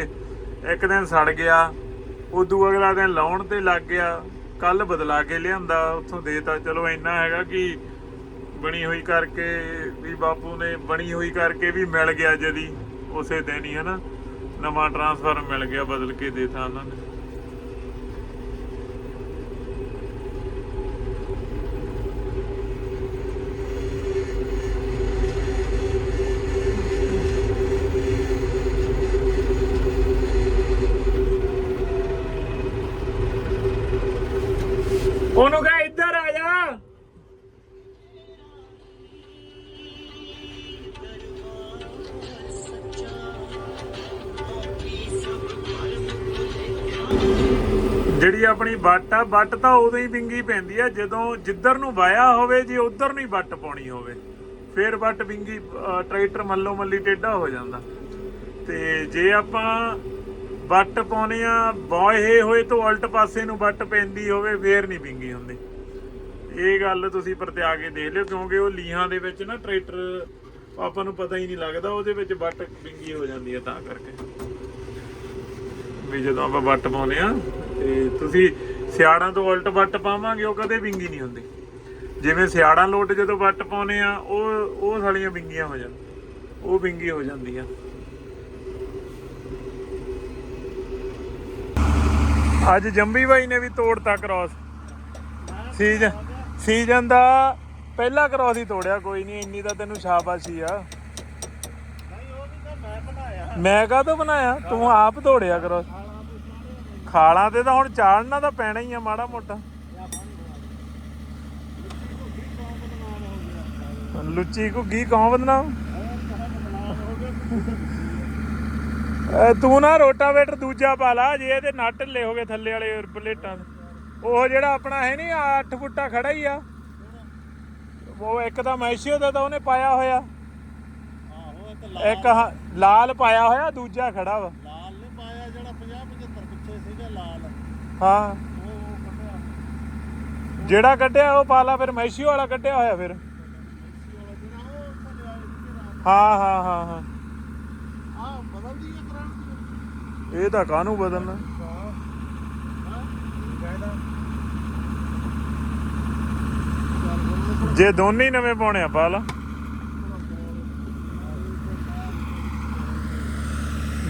ਇੱਕ ਦਿਨ ਸੜ ਗਿਆ, ਉਦੋਂ ਅਗਲਾ ਦਿਨ ਲਾਉਣ ਤੇ ਲੱਗ ਗਿਆ, ਕੱਲ ਬਦਲਾ ਕੇ ਲਿਆਂਦਾ, ਉੱਥੋਂ ਦੇਤਾ ਚਲੋ ਇੰਨਾ ਹੈਗਾ ਕਿ ਬਣੀ ਹੋਈ ਕਰਕੇ ਵੀ ਬਾਪੂ ਨੇ ਬਣੀ ਹੋਈ ਕਰਕੇ ਵੀ ਮਿਲ ਗਿਆ ਜਦੀ, ਉਸੇ ਦਿਨ ਹੀ ਹਨਾ, ਨਵਾਂ ਟਰਾਂਸਫਰ ਮਿਲ ਗਿਆ ਬਦਲ ਕੇ ਦੇਤਾ ਉਹਨਾਂ ਨੇ। ਆਪਣੀ ਵੱਟ ਆ, ਵੱਟ ਤਾਂ ਉਦੋਂ ਹੀ ਵਿੰਗੀ ਪੈਂਦੀ ਆ, ਜਦੋਂ ਜਿੱਧਰ ਨੂੰ ਵਾਇਆ ਹੋਵੇ ਜੇ, ਉਧਰ ਨੂੰ ਹੀ ਵੱਟ ਪਾਉਣੀ ਹੋਵੇ। ਫਿਰ ਵੱਟ ਵਿੰਗੀ ਟਰੈਕਟਰ ਮੱਲੋ ਮੱਲੀ ਟੇਢਾ ਹੋ ਜਾਂਦਾ। ਤੇ ਜੇ ਆਪਾਂ ਵੱਟ ਪਾਉਣੇ ਆ ਬੋਏ ਹੋਏ ਤੋਂ ਉਲਟ ਪਾਸੇ ਨੂੰ ਵੱਟ ਪੈਂਦੀ ਹੋਵੇ, ਫੇਰ ਨਹੀਂ ਵਿੰਗੀ ਹੁੰਦੀ। ਇਹ ਗੱਲ ਤੁਸੀਂ ਪਰਤਿਆ ਕੇ ਦੇਖ ਲਿਓ, ਕਿਉਂਕਿ ਉਹ ਲੀਹਾਂ ਦੇ ਵਿੱਚ ਨਾ ਟਰੈਕਟਰ, ਆਪਾਂ ਨੂੰ ਪਤਾ ਹੀ ਨਹੀਂ ਲੱਗਦਾ, ਉਹਦੇ ਵਿੱਚ ਵੱਟ ਵਿੰਗੀ ਹੋ ਜਾਂਦੀ ਹੈ ਤਾਂ ਕਰਕੇ। ਵੀ ਜਦੋਂ ਆਪਾਂ ਵੱਟ ਪਾਉਂਦੇ ਆ ਤੇ ਤੁਸੀਂ ਸਿਆੜਾਂ ਤੋਂ ਉਲਟ ਵੱਟ ਪਾਵਾਂਗੇ ਉਹ ਕਦੇ ਵਿੰਗੀ ਨਹੀਂ ਹੁੰਦੀ। ਜਿਵੇਂ ਸਿਆੜਾਂ ਲੋਟ ਜਦੋਂ ਵੱਟ ਪਾਉਨੇ ਆ ਉਹ ਉਹ ਸਾਲੀਆਂ ਵਿੰਗੀਆਂ ਹੋ ਜਾਂਦੀਆਂ। ਉਹ ਵਿੰਗੀ ਹੋ ਜਾਂਦੀ ਆ ਅੱਜ ਜੰਬੀ ਬਾਈ ਨੇ ਵੀ ਤੋੜਤਾ ਕ੍ਰਾਸ ਸੀਜ਼ਨ ਸੀਜ਼ਨ ਦਾ ਪਹਿਲਾ ਕ੍ਰਾਸ ਹੀ ਤੋੜਿਆ ਕੋਈ ਨਹੀਂ ਇੰਨੀ ਤਾਂ ਤੈਨੂੰ ਸ਼ਾਬਾਸ਼ੀ ਆ। ਮੈਂ ਕਾਹਤੋਂ ਬਣਾਇਆ? ਤੂੰ ਆਪ ਤੋੜਿਆ ਕ੍ਰਾਸ ਖਾਲਾਂ ਤੇ ਤਾਂ ਹੁਣ ਚਾੜਨਾ ਤਾਂ ਪੈਣਾ ਹੀ ਆ ਮਾੜਾ ਮੋਟਾ। ਲੁੱਚੀ ਘੁੱਗੀ ਕੌਣ ਬੰਦਨਾ ਤੂੰ ਨਾ ਰੋਟਾਵੇਟਰ ਦੂਜਾ ਪਾ ਲਾ ਜੇ ਇਹਦੇ ਨਟ ਢਿੱਲੇ ਹੋ ਗਏ ਥੱਲੇ ਵਾਲੇ ਪਲੇਟਾਂ ਉਹ ਜਿਹੜਾ ਆਪਣਾ ਹੈ ਨਹੀਂ 8 ਫੁੱਟਾ ਖੜਾ ਹੀ ਆ। ਉਹ ਇੱਕ ਤਾਂ ਮੈਸ਼ੀਓ ਦਾ ਤਾਂ ਉਹਨੇ ਪਾਇਆ ਹੋਇਆ। ਆਹੋ ਇੱਕ ਲਾਲ ਪਾਇਆ ਹੋਇਆ ਦੂਜਾ ਖੜਾ ਵਾ ਲਾਲ ਨੇ ਪਾਇਆ ਜਿਹੜਾ 50 75 ਪਿੱਛੇ ਸੀਗਾ ਲਾਲ ਹਾਂ। ਜਿਹੜਾ ਕੱਢਿਆ ਉਹ ਪਾਲਾ ਫਿਰ, ਮੈਸ਼ੀਓ ਵਾਲਾ ਕੱਢਿਆ ਹੋਇਆ ਫਿਰ। ਹਾਂ ਹਾਂ ਹਾਂ ਹਾਂ। ਇਹ ਤਾਂ ਕਾਹਨੂੰ ਬਦਲਣਾ? ਜੇ ਦੋਨੇ ਹੀ ਨਵੇਂ ਪਾਉਣੇ ਆ, ਪਾ ਲਾ।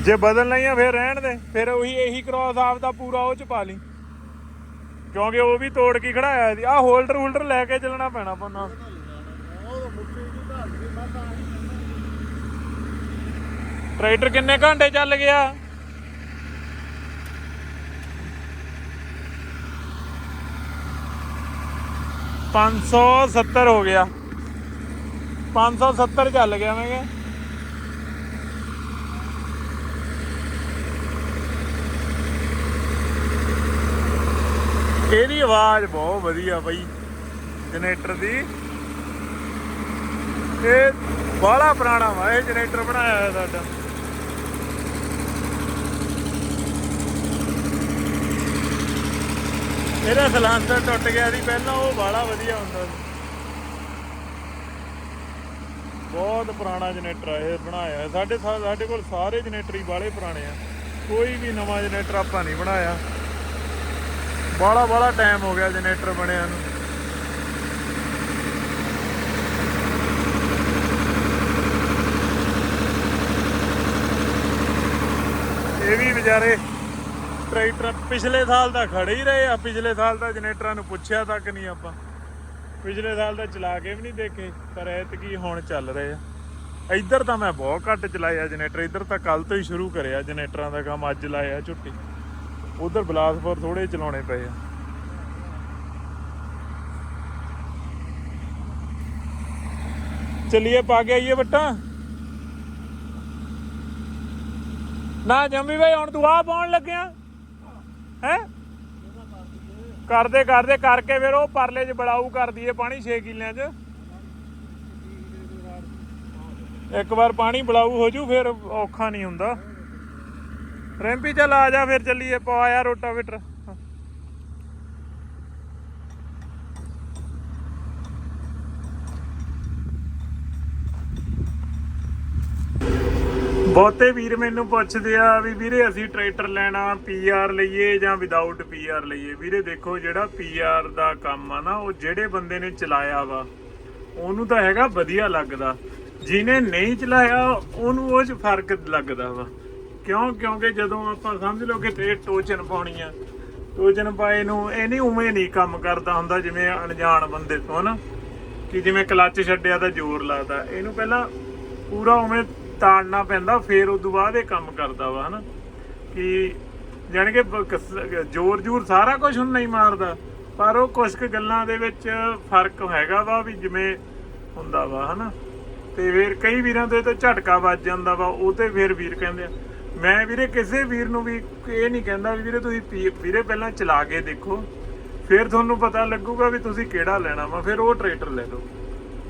ਜੇ ਬਦਲਣਾ ਹੀ ਆ, ਫਿਰ ਰਹਿਣ ਦੇ। ਫਿਰ ਉਹੀ ਇਹੀ ਕ੍ਰਾਸ ਆਪ ਦਾ ਪੂਰਾ ਉਹ ਚ ਪਾ ਲਈ। ਕਿਉਂਕਿ ਉਹ ਵੀ ਤੋੜ ਕੇ ਖੜਾਇਆ ਸੀ। ਆ ਹੋਲਡਰ ਹੋਲਡਰ ਲੈ ਕੇ ਚੱਲਣਾ ਪੈਣਾ ਪੋਨਾ ਟਰੈਕਟਰ ਕਿੰਨੇ ਘੰਟੇ ਚੱਲ ਗਿਆ? ਪੰਜ ਸੌ ਸੱਤਰ ਹੋ ਗਿਆ। 570 ਚੱਲ ਗਿਆ, ਮੈਂ ਕਿਹਾ। ਇਹਦੀ ਆਵਾਜ਼ ਬਹੁਤ ਵਧੀਆ ਬਈ, ਜਨਰੇਟਰ ਦੀ। ਇਹ ਬਾਹਲਾ ਪੁਰਾਣਾ ਵਾ, ਇਹ ਜਨਰੇਟਰ ਬਣਾਇਆ ਹੋਇਆ ਸਾਡਾ। ਇਹਦਾ ਸਲਾਂਸਰ ਟੁੱਟ ਗਿਆ ਸੀ, ਪਹਿਲਾਂ ਉਹ ਬਾਹਲਾ ਵਧੀਆ ਹੁੰਦਾ ਸੀ। ਬਹੁਤ ਪੁਰਾਣਾ ਜਨਰੇਟਰ ਆ, ਇਹ ਬਣਾਇਆ ਹੋਇਆ। ਸਾਡੇ ਸਾ- ਸਾਡੇ ਕੋਲ ਸਾਰੇ ਜਨਰੇਟਰ ਹੀ ਬਾਹਲੇ ਪੁਰਾਣੇ ਆ। ਕੋਈ ਵੀ ਨਵਾਂ ਜਨਰੇਟਰ ਆਪਾਂ ਨਹੀਂ ਬਣਾਇਆ। ਬਾਹਲਾ ਬਾਹਲਾ ਟਾਈਮ ਹੋ ਗਿਆ ਜਨਰੇਟਰ ਬਣਿਆ ਨੂੰ। ਇਹ ਵੀ ਵਿਚਾਰੇ ਟਰੈਕਟਰ ਪਿਛਲੇ ਸਾਲ ਦਾ ਖੜੇ ਹੀ ਰਹੇ ਆ, ਪਿਛਲੇ ਸਾਲ ਦਾ ਜਨਰੇਟਰਾਂ ਨੂੰ ਪੁੱਛਿਆ ਤੱਕ ਨਹੀਂ ਆਪਾਂ। ਪਿਛਲੇ ਸਾਲ ਦਾ ਚਲਾ ਕੇ ਵੀ ਨਹੀਂ ਦੇਖੇ, ਪਰ ਐਤਕੀ ਹੁਣ ਚੱਲ ਰਹੇ ਆ। ਇੱਧਰ ਤਾਂ ਮੈਂ ਬਹੁਤ ਘੱਟ ਚਲਾਇਆ ਜਨਰੇਟਰ, ਇੱਧਰ ਤਾਂ ਕੱਲ ਤੋਂ ਹੀ ਸ਼ੁਰੂ ਕਰਿਆ ਜਨਰੇਟਰਾਂ ਦਾ ਕੰਮ, ਅੱਜ ਲਾਇਆ ਛੁੱਟੀ ਉਧਰ ਬਲਾਸਪੁਰ ਥੋੜੇ ਚਲਾਉਣੇ ਪਏ ਆ। ਚਲਿਏ ਪਾ ਕੇ ਆਈਏ ਬੱਟਾ ਨਾ ਜੰਮੀ ਭਾਈ ਹੁਣ ਤੂੰ ਆ ਪਾਉਣ ਲੱਗਿਆ। ਹੈ? ਕਰਦੇ ਕਰਦੇ, ਕਰਕੇ ਫਿਰ ਉਹ ਪਰਲੇ 'ਚ ਬੜਾਊ ਕਰ ਦਈਏ ਪਾਣੀ 6 ਕਿੱਲਿਆਂ 'ਚ। ਇੱਕ ਵਾਰ ਪਾਣੀ ਬੜਾਊ ਹੋ ਜੂ, ਫਿਰ ਔਖਾ ਨਹੀਂ ਹੁੰਦਾ। ਰੈਂਪੀ ਚੱਲ ਆ ਜਾ ਫਿਰ ਚੱਲੀਏ ਪਵਾਇਆ ਰੋਟਾਵੇਟਰ। ਬਹੁਤੇ ਵੀਰ ਮੈਨੂੰ ਪੁੱਛਦੇ ਆ ਵੀ ਵੀਰੇ ਅਸੀਂ ਟਰੈਕਟਰ ਲੈਣਾ ਪੀਆਰ ਲਈਏ ਜਾਂ ਵਿਦਆਊਟ ਪੀਆਰ ਲਈਏ? ਵੀਰੇ ਦੇਖੋ ਜਿਹੜਾ ਪੀਆਰ ਦਾ ਕੰਮ ਆ ਨਾ, ਉਹ ਜਿਹੜੇ ਬੰਦੇ ਨੇ ਚਲਾਇਆ ਵਾ, ਉਹਨੂੰ ਤਾਂ ਹੈਗਾ ਵਧੀਆ ਲੱਗਦਾ। ਜਿਹਨੇ ਨਹੀਂ ਚਲਾਇਆ, ਉਹਨੂੰ ਉਹ 'ਚ ਫ਼ਰਕ ਲੱਗਦਾ ਵਾ। ਕਿਉਂ? ਕਿਉਂਕਿ ਜਦੋਂ ਆਪਾਂ ਸਮਝ ਲਓ ਕਿ ਤੇ ਟੋਚਨ ਪਾਉਣੀ ਆ, ਟੋਚਨ ਪਾਏ ਨੂੰ ਇਹ ਨਹੀਂ ਉਵੇਂ ਨਹੀਂ ਕੰਮ ਕਰਦਾ ਹੁੰਦਾ ਜਿਵੇਂ ਅਣਜਾਣ ਬੰਦੇ ਤੋਂ, ਹਨਾ? ਕਿ ਜਿਵੇਂ ਕਲੱਚ ਛੱਡਿਆ ਤਾਂ ਜ਼ੋਰ ਲੱਗਦਾ। ਇਹਨੂੰ ਪਹਿਲਾਂ ਪੂਰਾ ਉਵੇਂ ਤਾੜਨਾ ਪੈਂਦਾ, ਫੇਰ ਉਸ ਤੋਂ ਬਾਅਦ ਇਹ ਕੰਮ ਕਰਦਾ ਵਾ, ਹਨਾ? ਕਿ ਜਾਣੀ ਕਿ ਜ਼ੋਰ ਜ਼ੋਰ ਸਾਰਾ ਕੁਝ ਹੁਣ ਨਹੀਂ ਮਾਰਦਾ, ਪਰ ਉਹ ਕੁਝ ਕੁ ਗੱਲਾਂ ਦੇ ਵਿੱਚ ਫ਼ਰਕ ਹੈਗਾ ਵਾ ਵੀ ਜਿਵੇਂ ਹੁੰਦਾ ਵਾ, ਹਨਾ? ਤੇ ਫਿਰ ਕਈ ਵੀਰਾਂ ਤੋਂ ਤਾਂ ਝਟਕਾ ਵੱਜ ਜਾਂਦਾ ਵਾ, ਉਹ ਤੇ ਫਿਰ ਵੀਰ ਕਹਿੰਦੇ ਆ ਮੈਂ ਵੀਰੇ ਕਿਸੇ ਵੀਰ ਨੂੰ ਵੀ ਇਹ ਨਹੀਂ ਕਹਿੰਦਾ ਵੀ ਵੀਰੇ ਤੁਸੀਂ ਪੀ- ਵੀਰੇ ਪਹਿਲਾਂ ਚਲਾ ਕੇ ਦੇਖੋ। ਫਿਰ ਤੁਹਾਨੂੰ ਪਤਾ ਲੱਗੂਗਾ ਵੀ ਤੁਸੀਂ ਕਿਹੜਾ ਲੈਣਾ ਵਾ, ਫਿਰ ਉਹ ਟਰੈਕਟਰ ਲੈ ਲਓ।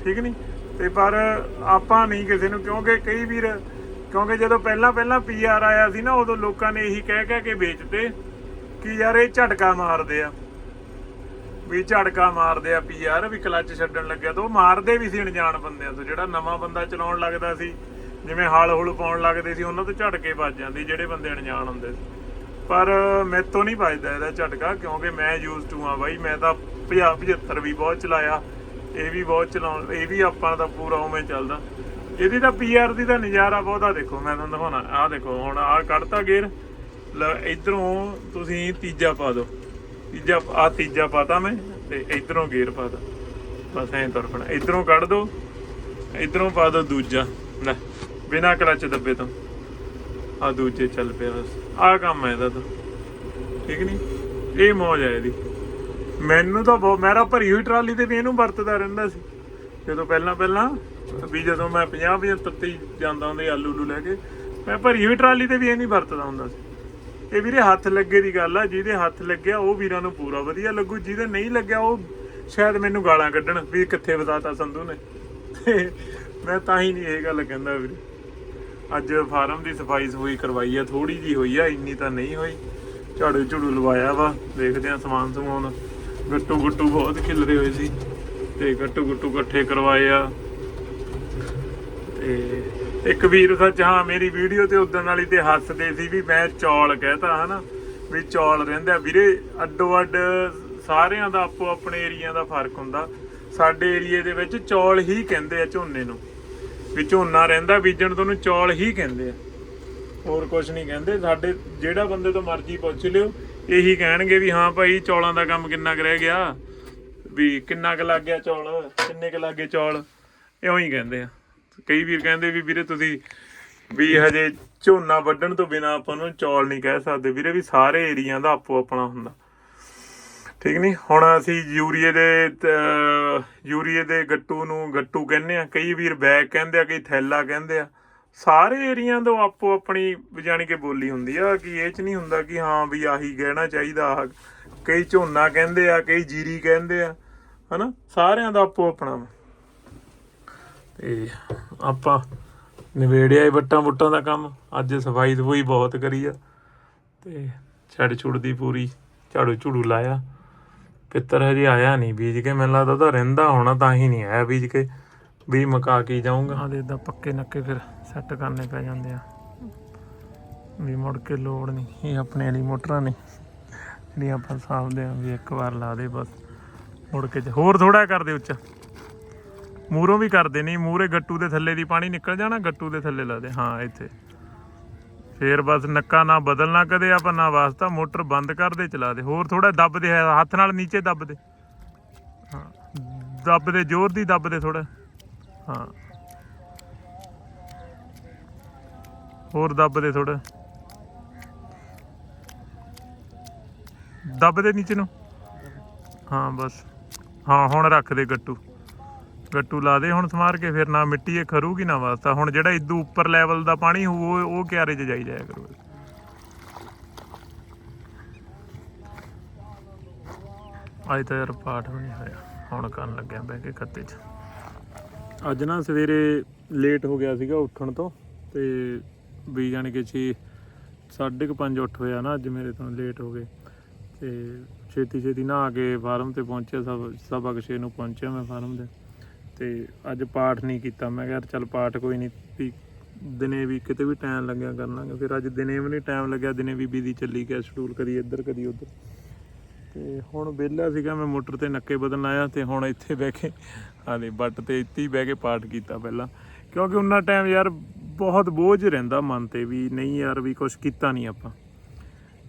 ਠੀਕ ਨਹੀਂ? ਤੇ ਪਰ ਆਪਾਂ ਨਹੀਂ ਕਿਸੇ ਨੂੰ, ਕਿਉਂਕਿ ਕਈ ਵੀਰ, ਕਿਉਂਕਿ ਜਦੋਂ ਪਹਿਲਾਂ ਪਹਿਲਾਂ ਪੀਆਰ ਆਇਆ ਸੀ ਨਾ, ਉਦੋਂ ਲੋਕਾਂ ਨੇ ਇਹੀ ਕਹਿ ਕਹਿ ਕੇ ਵੇਚਤੇ ਕਿ ਯਾਰ ਇਹ ਝਟਕਾ ਮਾਰਦੇ ਆ। ਵੀ ਝਟਕਾ ਮਾਰਦੇ ਆ ਪੀਆਰ ਵੀ ਕਲੱਚ ਛੱਡਣ ਲੱਗਿਆ ਤਾਂ ਉਹ ਮਾਰਦੇ ਵੀ ਸੀ ਅਣਜਾਣ ਬੰਦਿਆਂ ਤੋਂ, ਜਿਹੜਾ ਨਵਾਂ ਬੰਦਾ ਚਲਾਉਣ ਲੱਗਦਾ ਸੀ। ਜਿਵੇਂ ਹਲ ਹੁਲ ਪਾਉਣ ਲੱਗਦੇ ਸੀ, ਉਹਨਾਂ ਤੋਂ ਝਟਕੇ ਵੱਜ ਜਾਂਦੀ ਜਿਹੜੇ ਬੰਦੇ ਅਣਜਾਣ ਹੁੰਦੇ ਸੀ। ਪਰ ਮੈਥੋਂ ਨਹੀਂ ਵੱਜਦਾ ਇਹਦਾ ਝਟਕਾ, ਕਿਉਂਕਿ ਮੈਂ ਯੂਜ਼ ਟੂ ਆ ਬਾਈ, ਮੈਂ ਤਾਂ 50 75 ਵੀ ਬਹੁਤ ਚਲਾਇਆ, ਇਹ ਵੀ ਬਹੁਤ ਚਲਾਉਣ, ਇਹ ਵੀ ਆਪਾਂ ਦਾ ਪੂਰਾ ਉਵੇਂ ਚੱਲਦਾ। ਇਹਦੀ ਤਾਂ ਪੀਆਰ ਦੀ ਤਾਂ ਨਜ਼ਾਰਾ ਬਹੁਤਾ ਦੇਖੋ, ਮੈਂ ਤੁਹਾਨੂੰ ਦਿਖਾਉਣਾ, ਆਹ ਦੇਖੋ, ਹੁਣ ਆਹ ਕੱਢਤਾ ਗੇਅਰ ਲੈ ਇਧਰੋਂ ਤੁਸੀਂ ਤੀਜਾ ਪਾ ਦਿਓ। ਤੀਜਾ ਆ ਤੀਜਾ ਪਾਤਾ ਮੈਂ, ਤੇ ਇਧਰੋਂ ਗੇਅਰ ਪਾਤਾ ਬਸ ਐਂ ਤੁਰ ਪਣਾ, ਇਧਰੋਂ ਕੱਢ ਦੋ ਇਧਰੋਂ ਪਾ ਦੋ ਦੂਜਾ, ਲੈ। ਬਿਨਾ ਕਲਚ ਦੱਬੇ ਤੋਂ। ਆ ਦੂਜੇ ਚੱਲ ਪਿਆ ਬਸ। ਆਹ ਕੰਮ ਹੈ ਇਹਦਾ ਤਾਂ। ਠੀਕ ਨਹੀਂ ਇਹ ਮੌਜ ਹੈ ਇਹਦੀ। ਮੈਨੂੰ ਤਾਂ ਬਹੁਤ ਮੇਰਾ ਭਰੀ ਹੋਈ ਟਰਾਲੀ ਤੇ ਵੀ ਇਹਨੂੰ ਵਰਤਦਾ ਰਹਿੰਦਾ ਸੀ। ਜਦੋਂ ਪਹਿਲਾਂ ਪਹਿਲਾਂ ਵੀ ਜਦੋਂ ਮੈਂ 50 75 ਤੇ ਜਾਂਦਾ ਹੁੰਦਾ ਆਲੂ ਲੂ ਲੈ ਕੇ, ਮੈਂ ਭਰੀ ਹੋਈ ਟਰਾਲੀ ਤੇ ਵੀ ਇਹ ਨਹੀਂ ਵਰਤਦਾ ਹੁੰਦਾ ਸੀ। ਇਹ ਵੀਰੇ ਹੱਥ ਲੱਗੇ ਦੀ ਗੱਲ ਆ, ਜਿਹਦੇ ਹੱਥ ਲੱਗਿਆ ਉਹ ਵੀਰਾਂ ਨੂੰ ਪੂਰਾ ਵਧੀਆ ਲੱਗੂ, ਜਿਹਦੇ ਨਹੀਂ ਲੱਗਿਆ ਉਹ ਸ਼ਾਇਦ ਮੈਨੂੰ ਗਾਲਾਂ ਕੱਢਣ ਵੀ ਕਿੱਥੇ ਬਤਾਤਾ ਸੰਧੂ ਨੇ। ਤੇ ਮੈਂ ਤਾਂ ਹੀ ਨਹੀਂ ਇਹ ਗੱਲ ਕਹਿੰਦਾ ਵੀਰੇ। ਅੱਜ ਫਾਰਮ ਦੀ ਸਫ਼ਾਈ ਸਫੂਈ ਕਰਵਾਈ ਆ ਥੋੜੀ ਜੀ ਹੋਈ ਆ, ਇੰਨੀ ਤਾਂ ਨਹੀਂ ਹੋਈ। ਝਾੜੂ ਝੂੜੂ ਲਵਾਇਆ ਵਾ, ਦੇਖਦੇ ਆ ਸਮਾਨ ਸਮੂਨ। ਗੱਟੂ ਗੁੱਟੂ ਬਹੁਤ ਖਿਲਰੇ ਹੋਏ ਸੀ ਤੇ ਗੱਟੂ ਗੁੱਟੂ ਇਕੱਠੇ ਕਰਵਾਏ ਆ। ਤੇ ਇੱਕ ਵੀਰ ਸੱਚ, ਹਾਂ, ਮੇਰੀ ਵੀਡੀਓ ਤੇ ਉਦੋਂ ਵਾਲੀ ਤੇ ਹੱਸਦੇ ਸੀ ਵੀ ਮੈਂ ਚੌਲ ਕਹਿਤਾ, ਹਨਾ, ਵੀ ਚੌਲ ਰਹਿੰਦਾ ਵੀਰੇ ਅੱਡੋ ਅੱਡ ਸਾਰਿਆਂ ਦਾ ਆਪੋ ਆਪਣੇ ਏਰੀਆ ਦਾ ਫ਼ਰਕ ਹੁੰਦਾ। ਸਾਡੇ ਏਰੀਏ ਦੇ ਵਿੱਚ ਚੌਲ ਹੀ ਕਹਿੰਦੇ ਆ ਝੋਨੇ ਨੂੰ। ਵੀ ਝੋਨਾ ਰਹਿੰਦਾ, ਬੀਜਣ ਤੋਂ ਨੂੰ ਚੌਲ ਹੀ ਕਹਿੰਦੇ ਆ। ਹੋਰ ਕੁਝ ਨਹੀਂ ਕਹਿੰਦੇ। ਸਾਡੇ ਜਿਹੜਾ ਬੰਦੇ ਤੋਂ ਮਰਜ਼ੀ ਪੁੱਛ ਲਿਓ, ਇਹੀ ਕਹਿਣਗੇ ਵੀ ਹਾਂ ਭਾਈ, ਚੌਲਾਂ ਦਾ ਕੰਮ ਕਿੰਨਾ ਕੁ ਰਹਿ ਗਿਆ? ਵੀ ਕਿੰਨਾ ਕੁ ਲੱਗ ਗਿਆ ਚੌਲ? ਕਿੰਨੇ ਕੁ ਲੱਗੇ ਚੌਲ? ਇਉਂ ਹੀ ਕਹਿੰਦੇ ਆ। ਕਈ ਵੀਰ ਕਹਿੰਦੇ ਵੀ ਵੀਰੇ ਤੁਸੀਂ ਵੀ ਹਜੇ ਝੋਨਾ ਵੱਢਣ ਤੋਂ ਬਿਨਾ ਆਪਾਂ ਨੂੰ ਚੌਲ ਨਹੀਂ ਕਹਿ ਸਕਦੇ। ਵੀਰੇ ਵੀ ਸਾਰੇ ਏਰੀਆ ਦਾ ਆਪੋ ਆਪਣਾ ਹੁੰਦਾ। ਠੀਕ ਨਹੀਂ ਹੁਣ ਅਸੀਂ ਯੂਰੀਏ ਦੇ ਯੂਰੀਏ ਦੇ ਗੱਟੂ ਨੂੰ ਗੱਟੂ ਕਹਿੰਦੇ ਆ। ਕਈ ਵੀਰ ਬੈਗ ਕਹਿੰਦੇ ਆ, ਕਈ ਥੈਲਾ ਕਹਿੰਦੇ ਆ। ਸਾਰੇ ਏਰੀਆ ਤੋਂ ਆਪੋ ਆਪਣੀ ਜਾਣੀ ਕਿ ਬੋਲੀ ਹੁੰਦੀ ਆ ਕਿ ਇਹ ਚ ਨਹੀਂ ਹੁੰਦਾ ਕਿ ਹਾਂ ਵੀ ਆਹੀ ਗਹਿਣਾ ਚਾਹੀਦਾ ਆਹ ਕਈ ਝੋਨਾ ਕਹਿੰਦੇ ਆ, ਕਈ ਜੀਰੀ ਕਹਿੰਦੇ ਆ। ਹਨਾ? ਸਾਰਿਆਂ ਦਾ ਆਪੋ ਆਪਣਾ ਵਾ। ਤੇ ਆਪਾਂ ਨਵੇੜਿਆ ਇਹ ਵੱਟਾਂ ਵੁੱਟਾਂ ਦਾ ਕੰਮ। ਅੱਜ ਸਫ਼ਾਈ ਸਫੂਈ ਬਹੁਤ ਕਰੀ ਆ। ਤੇ ਛੜ ਛੁੜ ਦੀ ਪੂਰੀ ਝਾੜੂ ਝੂੜੂ ਲਾਇਆ। ਪਿੱਤਰ ਹਜੇ ਆਇਆ ਨਹੀਂ, ਬੀਜ ਕੇ ਮੈਨੂੰ ਲੱਗਦਾ ਉਹਦਾ ਰਹਿੰਦਾ ਹੋਣਾ ਤਾਂ ਹੀ ਨਹੀਂ ਆਇਆ ਬੀਜ ਕੇ। ਵੀ ਮਕਾ ਕੇ ਜਾਊਂਗਾ। ਹਾਂ ਦੇ ਇਦਾਂ ਪੱਕੇ ਨੱਕੇ ਫਿਰ ਸੈੱਟ ਕਰਨੇ ਪੈ ਜਾਂਦੇ ਆ। ਵੀ ਮੁੜ ਕੇ ਲੋੜ ਨਹੀਂ, ਇਹ ਆਪਣੇ ਵਾਲੀ ਮੋਟਰਾਂ ਨੇ। ਜਿਹੜੀਆਂ ਆਪਾਂ ਸਾਂਭਦੇ ਆ ਵੀ ਇੱਕ ਵਾਰ ਲਾ ਦੇ ਬਸ। ਮੁੜ ਕੇ ਜਾ- ਹੋਰ ਥੋੜਾ ਕਰ ਦੇ ਉੱਚਾ। ਮੂਰੋਂ ਵੀ ਕਰਦੇ ਨਹੀਂ ਮੂਰੇ ਗੱਟੂ ਦੇ ਥੱਲੇ ਦੀ ਪਾਣੀ ਨਿਕਲ ਜਾਣਾ, ਗੱਟੂ ਦੇ ਥੱਲੇ ਲਾ ਦੇ। ਹਾਂ, ਇੱਥੇ। ਫੇਰ ਬਸ ਨੱਕਾ ਨਾ ਬਦਲਣਾ ਕਦੇ ਆਪਾਂ, ਨਾ ਵਾਸਤਾ ਮੋਟਰ ਬੰਦ ਕਰ ਦੇ, ਚਲਾ ਦੇ। ਹੋਰ ਥੋੜਾ ਦੱਬ ਦੇ ਹੱਥ ਨਾਲ ਨੀਚੇ ਦੱਬ ਦੇ। ਹਾਂ, ਦੱਬ ਦੇ, ਜ਼ੋਰ ਦੀ ਦੱਬ ਦੇ ਥੋੜਾ ਹਾਂ। ਹੋਰ ਦੱਬ ਦੇ ਥੋੜਾ ਦੱਬ ਦੇ ਨੀਚੇ ਨੂੰ। ਹਾਂ, ਬਸ। ਹਾਂ, ਹੁਣ ਰੱਖ ਦੇ ਗੱਟੂ। ਗੱਟੂ ਲਾ ਦੇ, ਹੁਣ ਸਮਾਰ ਕੇ ਫਿਰ ਨਾ ਮਿੱਟੀ ਇਹ ਖਰੂਗੀ ਨਾ ਵਾਸਤਾ। ਹੁਣ ਜਿਹੜਾ ਇਦੋਂ ਉੱਪਰ ਲੈਵਲ ਦਾ ਪਾਣੀ ਹੋਊ, ਉਹ ਉਹ ਕਿਆਰੇ 'ਚ ਜਾਈ ਜਾਇਆ ਕਰੂਗਾ। ਅੱਜ ਤਾਂ ਯਾਰ ਪਾਠ ਵੀ ਨਹੀਂ ਹੋਇਆ। ਹੁਣ ਕਰਨ ਲੱਗਿਆ ਬਹਿ ਕੇ ਖੱਤੇ 'ਚ। ਅੱਜ ਨਾ ਸਵੇਰੇ ਲੇਟ ਹੋ ਗਿਆ ਸੀਗਾ ਉੱਠਣ ਤੋਂ, ਤੇ ਵੀ ਜਾਣੀ ਕਿ ਛੇ ਸਾਢੇ ਕੁ ਪੰਜ ਉੱਠ ਹੋਇਆ ਨਾ ਅੱਜ ਮੇਰੇ ਤੋਂ ਲੇਟ ਹੋ ਗਏ। ਤੇ ਛੇਤੀ ਛੇਤੀ ਨਹਾ ਕੇ ਫਾਰਮ ਤੇ ਪਹੁੰਚਿਆ, ਸਭ ਸਭ ਕੁ ਨੂੰ ਪਹੁੰਚਿਆ ਮੈਂ ਫਾਰਮ ਦੇ ਤੇ ਅੱਜ ਪਾਠ ਨਹੀਂ ਕੀਤਾ। ਮੈਂ ਕਿਹਾ, ਯਾਰ ਚੱਲ ਪਾਠ ਕੋਈ ਨਹੀਂ, ਵੀ ਦਿਨੇ ਵੀ ਕਿਤੇ ਵੀ ਟਾਈਮ ਲੱਗਿਆ ਕਰ ਫਿਰ ਅੱਜ ਦਿਨੇ ਵੀ ਨਹੀਂ ਟਾਈਮ ਲੱਗਿਆ, ਦਿਨੇ ਵੀ ਬਿਜ਼ੀ ਚੱਲੀ ਗਿਆ ਸ਼ਡਿਊਲ ਕਦੀ ਇੱਧਰ ਕਦੀ ਉੱਧਰ। ਤੇ ਹੁਣ ਵਿਹਲਾ ਸੀਗਾ, ਮੈਂ ਮੋਟਰ ਤੇ ਨੱਕੇ ਬਦਲਣ ਆਇਆ ਤੇ ਹੁਣ ਇੱਥੇ ਬਹਿ ਕੇ ਹਾਲੇ ਬੱਟ ਤੇ ਇੱਥੇ ਹੀ ਬਹਿ ਕੇ ਪਾਠ ਕੀਤਾ ਪਹਿਲਾਂ। ਕਿਉਂਕਿ ਉਹਨਾਂ ਟਾਈਮ ਯਾਰ ਬਹੁਤ ਬੋਝ ਰਹਿੰਦਾ ਮਨ ਤੇ ਵੀ, ਨਹੀਂ ਯਾਰ ਵੀ ਕੁਝ ਕੀਤਾ ਨਹੀਂ ਆਪਾਂ।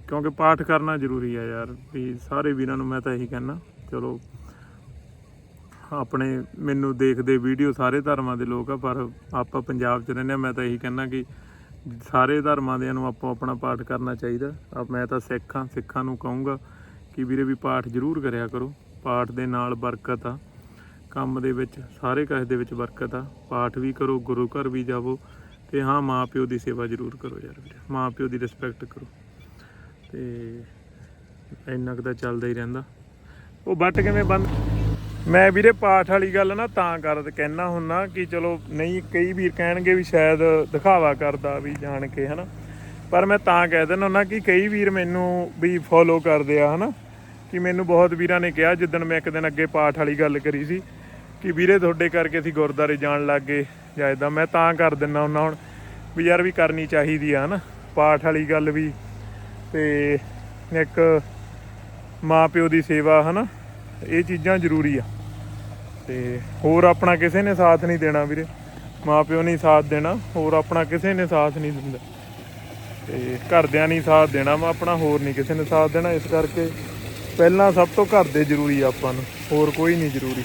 ਕਿਉਂਕਿ ਪਾਠ ਕਰਨਾ ਜ਼ਰੂਰੀ ਆ ਯਾਰ, ਵੀ ਸਾਰੇ ਵੀਰਾਂ ਨੂੰ ਮੈਂ ਤਾਂ ਇਹੀ ਕਹਿਣਾ ਚਲੋ ਆਪਣੇ ਮੈਨੂੰ ਦੇਖਦੇ ਵੀਡੀਓ ਸਾਰੇ ਧਰਮਾਂ ਦੇ ਲੋਕ ਆ, ਪਰ ਆਪਾਂ ਪੰਜਾਬ 'ਚ ਰਹਿੰਦੇ ਆ, ਮੈਂ ਤਾਂ ਇਹੀ ਕਹਿੰਦਾ ਕਿ ਸਾਰੇ ਧਰਮਾਂ ਦੇ ਨੂੰ ਆਪੋ ਆਪਣਾ ਪਾਠ ਕਰਨਾ ਚਾਹੀਦਾ। ਆ ਮੈਂ ਤਾਂ ਸਿੱਖ ਹਾਂ, ਸਿੱਖਾਂ ਨੂੰ ਕਹੂੰਗਾ ਕਿ ਵੀਰੇ ਵੀ ਪਾਠ ਜ਼ਰੂਰ ਕਰਿਆ ਕਰੋ। ਪਾਠ ਦੇ ਨਾਲ ਬਰਕਤ ਆ, ਕੰਮ ਦੇ ਵਿੱਚ, ਸਾਰੇ ਕਾਜ ਦੇ ਵਿੱਚ ਬਰਕਤ ਆ। ਪਾਠ ਵੀ ਕਰੋ, ਗੁਰੂ ਘਰ ਵੀ ਜਾਵੋ ਤੇ ਹਾਂ ਮਾਂ ਪਿਓ ਦੀ ਸੇਵਾ ਜ਼ਰੂਰ ਕਰੋ ਯਾਰ ਵੀਰੇ। ਮਾਂ ਪਿਓ ਦੀ ਰਿਸਪੈਕਟ ਕਰੋ। ਤੇ ਇੰਨਾ ਕੁ ਤਾਂ ਚੱਲਦਾ ਹੀ ਰਹਿੰਦਾ। ਉਹ ਬੱਟ ਕਿਵੇਂ ਬੰਦ ਮੈਂ ਵੀਰੇ ਪਾਠ ਵਾਲੀ ਗੱਲ ਨਾ ਤਾਂ ਕਰ ਕਹਿਣਾ ਹੁੰਨਾ ਕਿ ਚਲੋ ਨਹੀਂ, ਕਈ ਵੀਰ ਕਹਿਣਗੇ ਵੀ ਸ਼ਾਇਦ ਦਿਖਾਵਾ ਕਰਦਾ ਵੀ ਜਾਣ ਕੇ, ਹਨਾ। ਪਰ ਮੈਂ ਤਾਂ ਕਹਿ ਦਿੰਦਾ ਹੁੰਦਾ ਕਿ ਕਈ ਵੀਰ ਮੈਨੂੰ ਵੀ ਫੋਲੋ ਕਰਦੇ ਆ, ਹਨਾ। ਕਿ ਮੈਨੂੰ ਬਹੁਤ ਵੀਰਾਂ ਨੇ ਕਿਹਾ ਜਿੱਦਣ ਮੈਂ ਇੱਕ ਦਿਨ ਅੱਗੇ ਪਾਠ ਵਾਲੀ ਗੱਲ ਕਰੀ ਸੀ ਕਿ ਵੀਰੇ ਤੁਹਾਡੇ ਕਰਕੇ ਅਸੀਂ ਗੁਰਦਾਰੇ ਜਾਣ ਲੱਗ ਗਏ ਜਾਂ ਇਦਾਂ ਮੈਂ ਤਾਂ ਕਰ ਦਿੰਦਾ ਹੁੰਦਾ ਹੁਣ ਵੀ ਯਾਰ ਵੀ ਕਰਨੀ ਚਾਹੀਦੀ ਆ, ਹਨਾ। ਪਾਠ ਵਾਲੀ ਗੱਲ ਵੀ ਤੇ ਇੱਕ ਮਾਂ ਪਿਓ ਦੀ ਸੇਵਾ, ਹਨਾ। ਇਹ ਚੀਜ਼ਾਂ ਜ਼ਰੂਰੀ ਆ। ਤੇ ਹੋਰ ਆਪਣਾ ਕਿਸੇ ਨੇ ਸਾਥ ਨਹੀਂ ਦੇਣਾ ਵੀਰੇ। ਮਾਂ ਪਿਓ ਨਹੀਂ ਸਾਥ ਦੇਣਾ, ਹੋਰ ਆਪਣਾ ਕਿਸੇ ਨੇ ਸਾਥ ਨਹੀਂ ਦਿੰਦਾ। ਤੇ ਘਰਦਿਆਂ ਨਹੀਂ ਸਾਥ ਦੇਣਾ ਵਾ ਆਪਣਾ ਹੋਰ ਨਹੀਂ ਕਿਸੇ ਨੇ ਸਾਥ ਦੇਣਾ। ਇਸ ਕਰਕੇ ਪਹਿਲਾਂ ਸਭ ਤੋਂ ਘਰ ਦੇ ਜ਼ਰੂਰੀ ਆਪਾਂ ਨੂੰ, ਹੋਰ ਕੋਈ ਨਹੀਂ ਜ਼ਰੂਰੀ।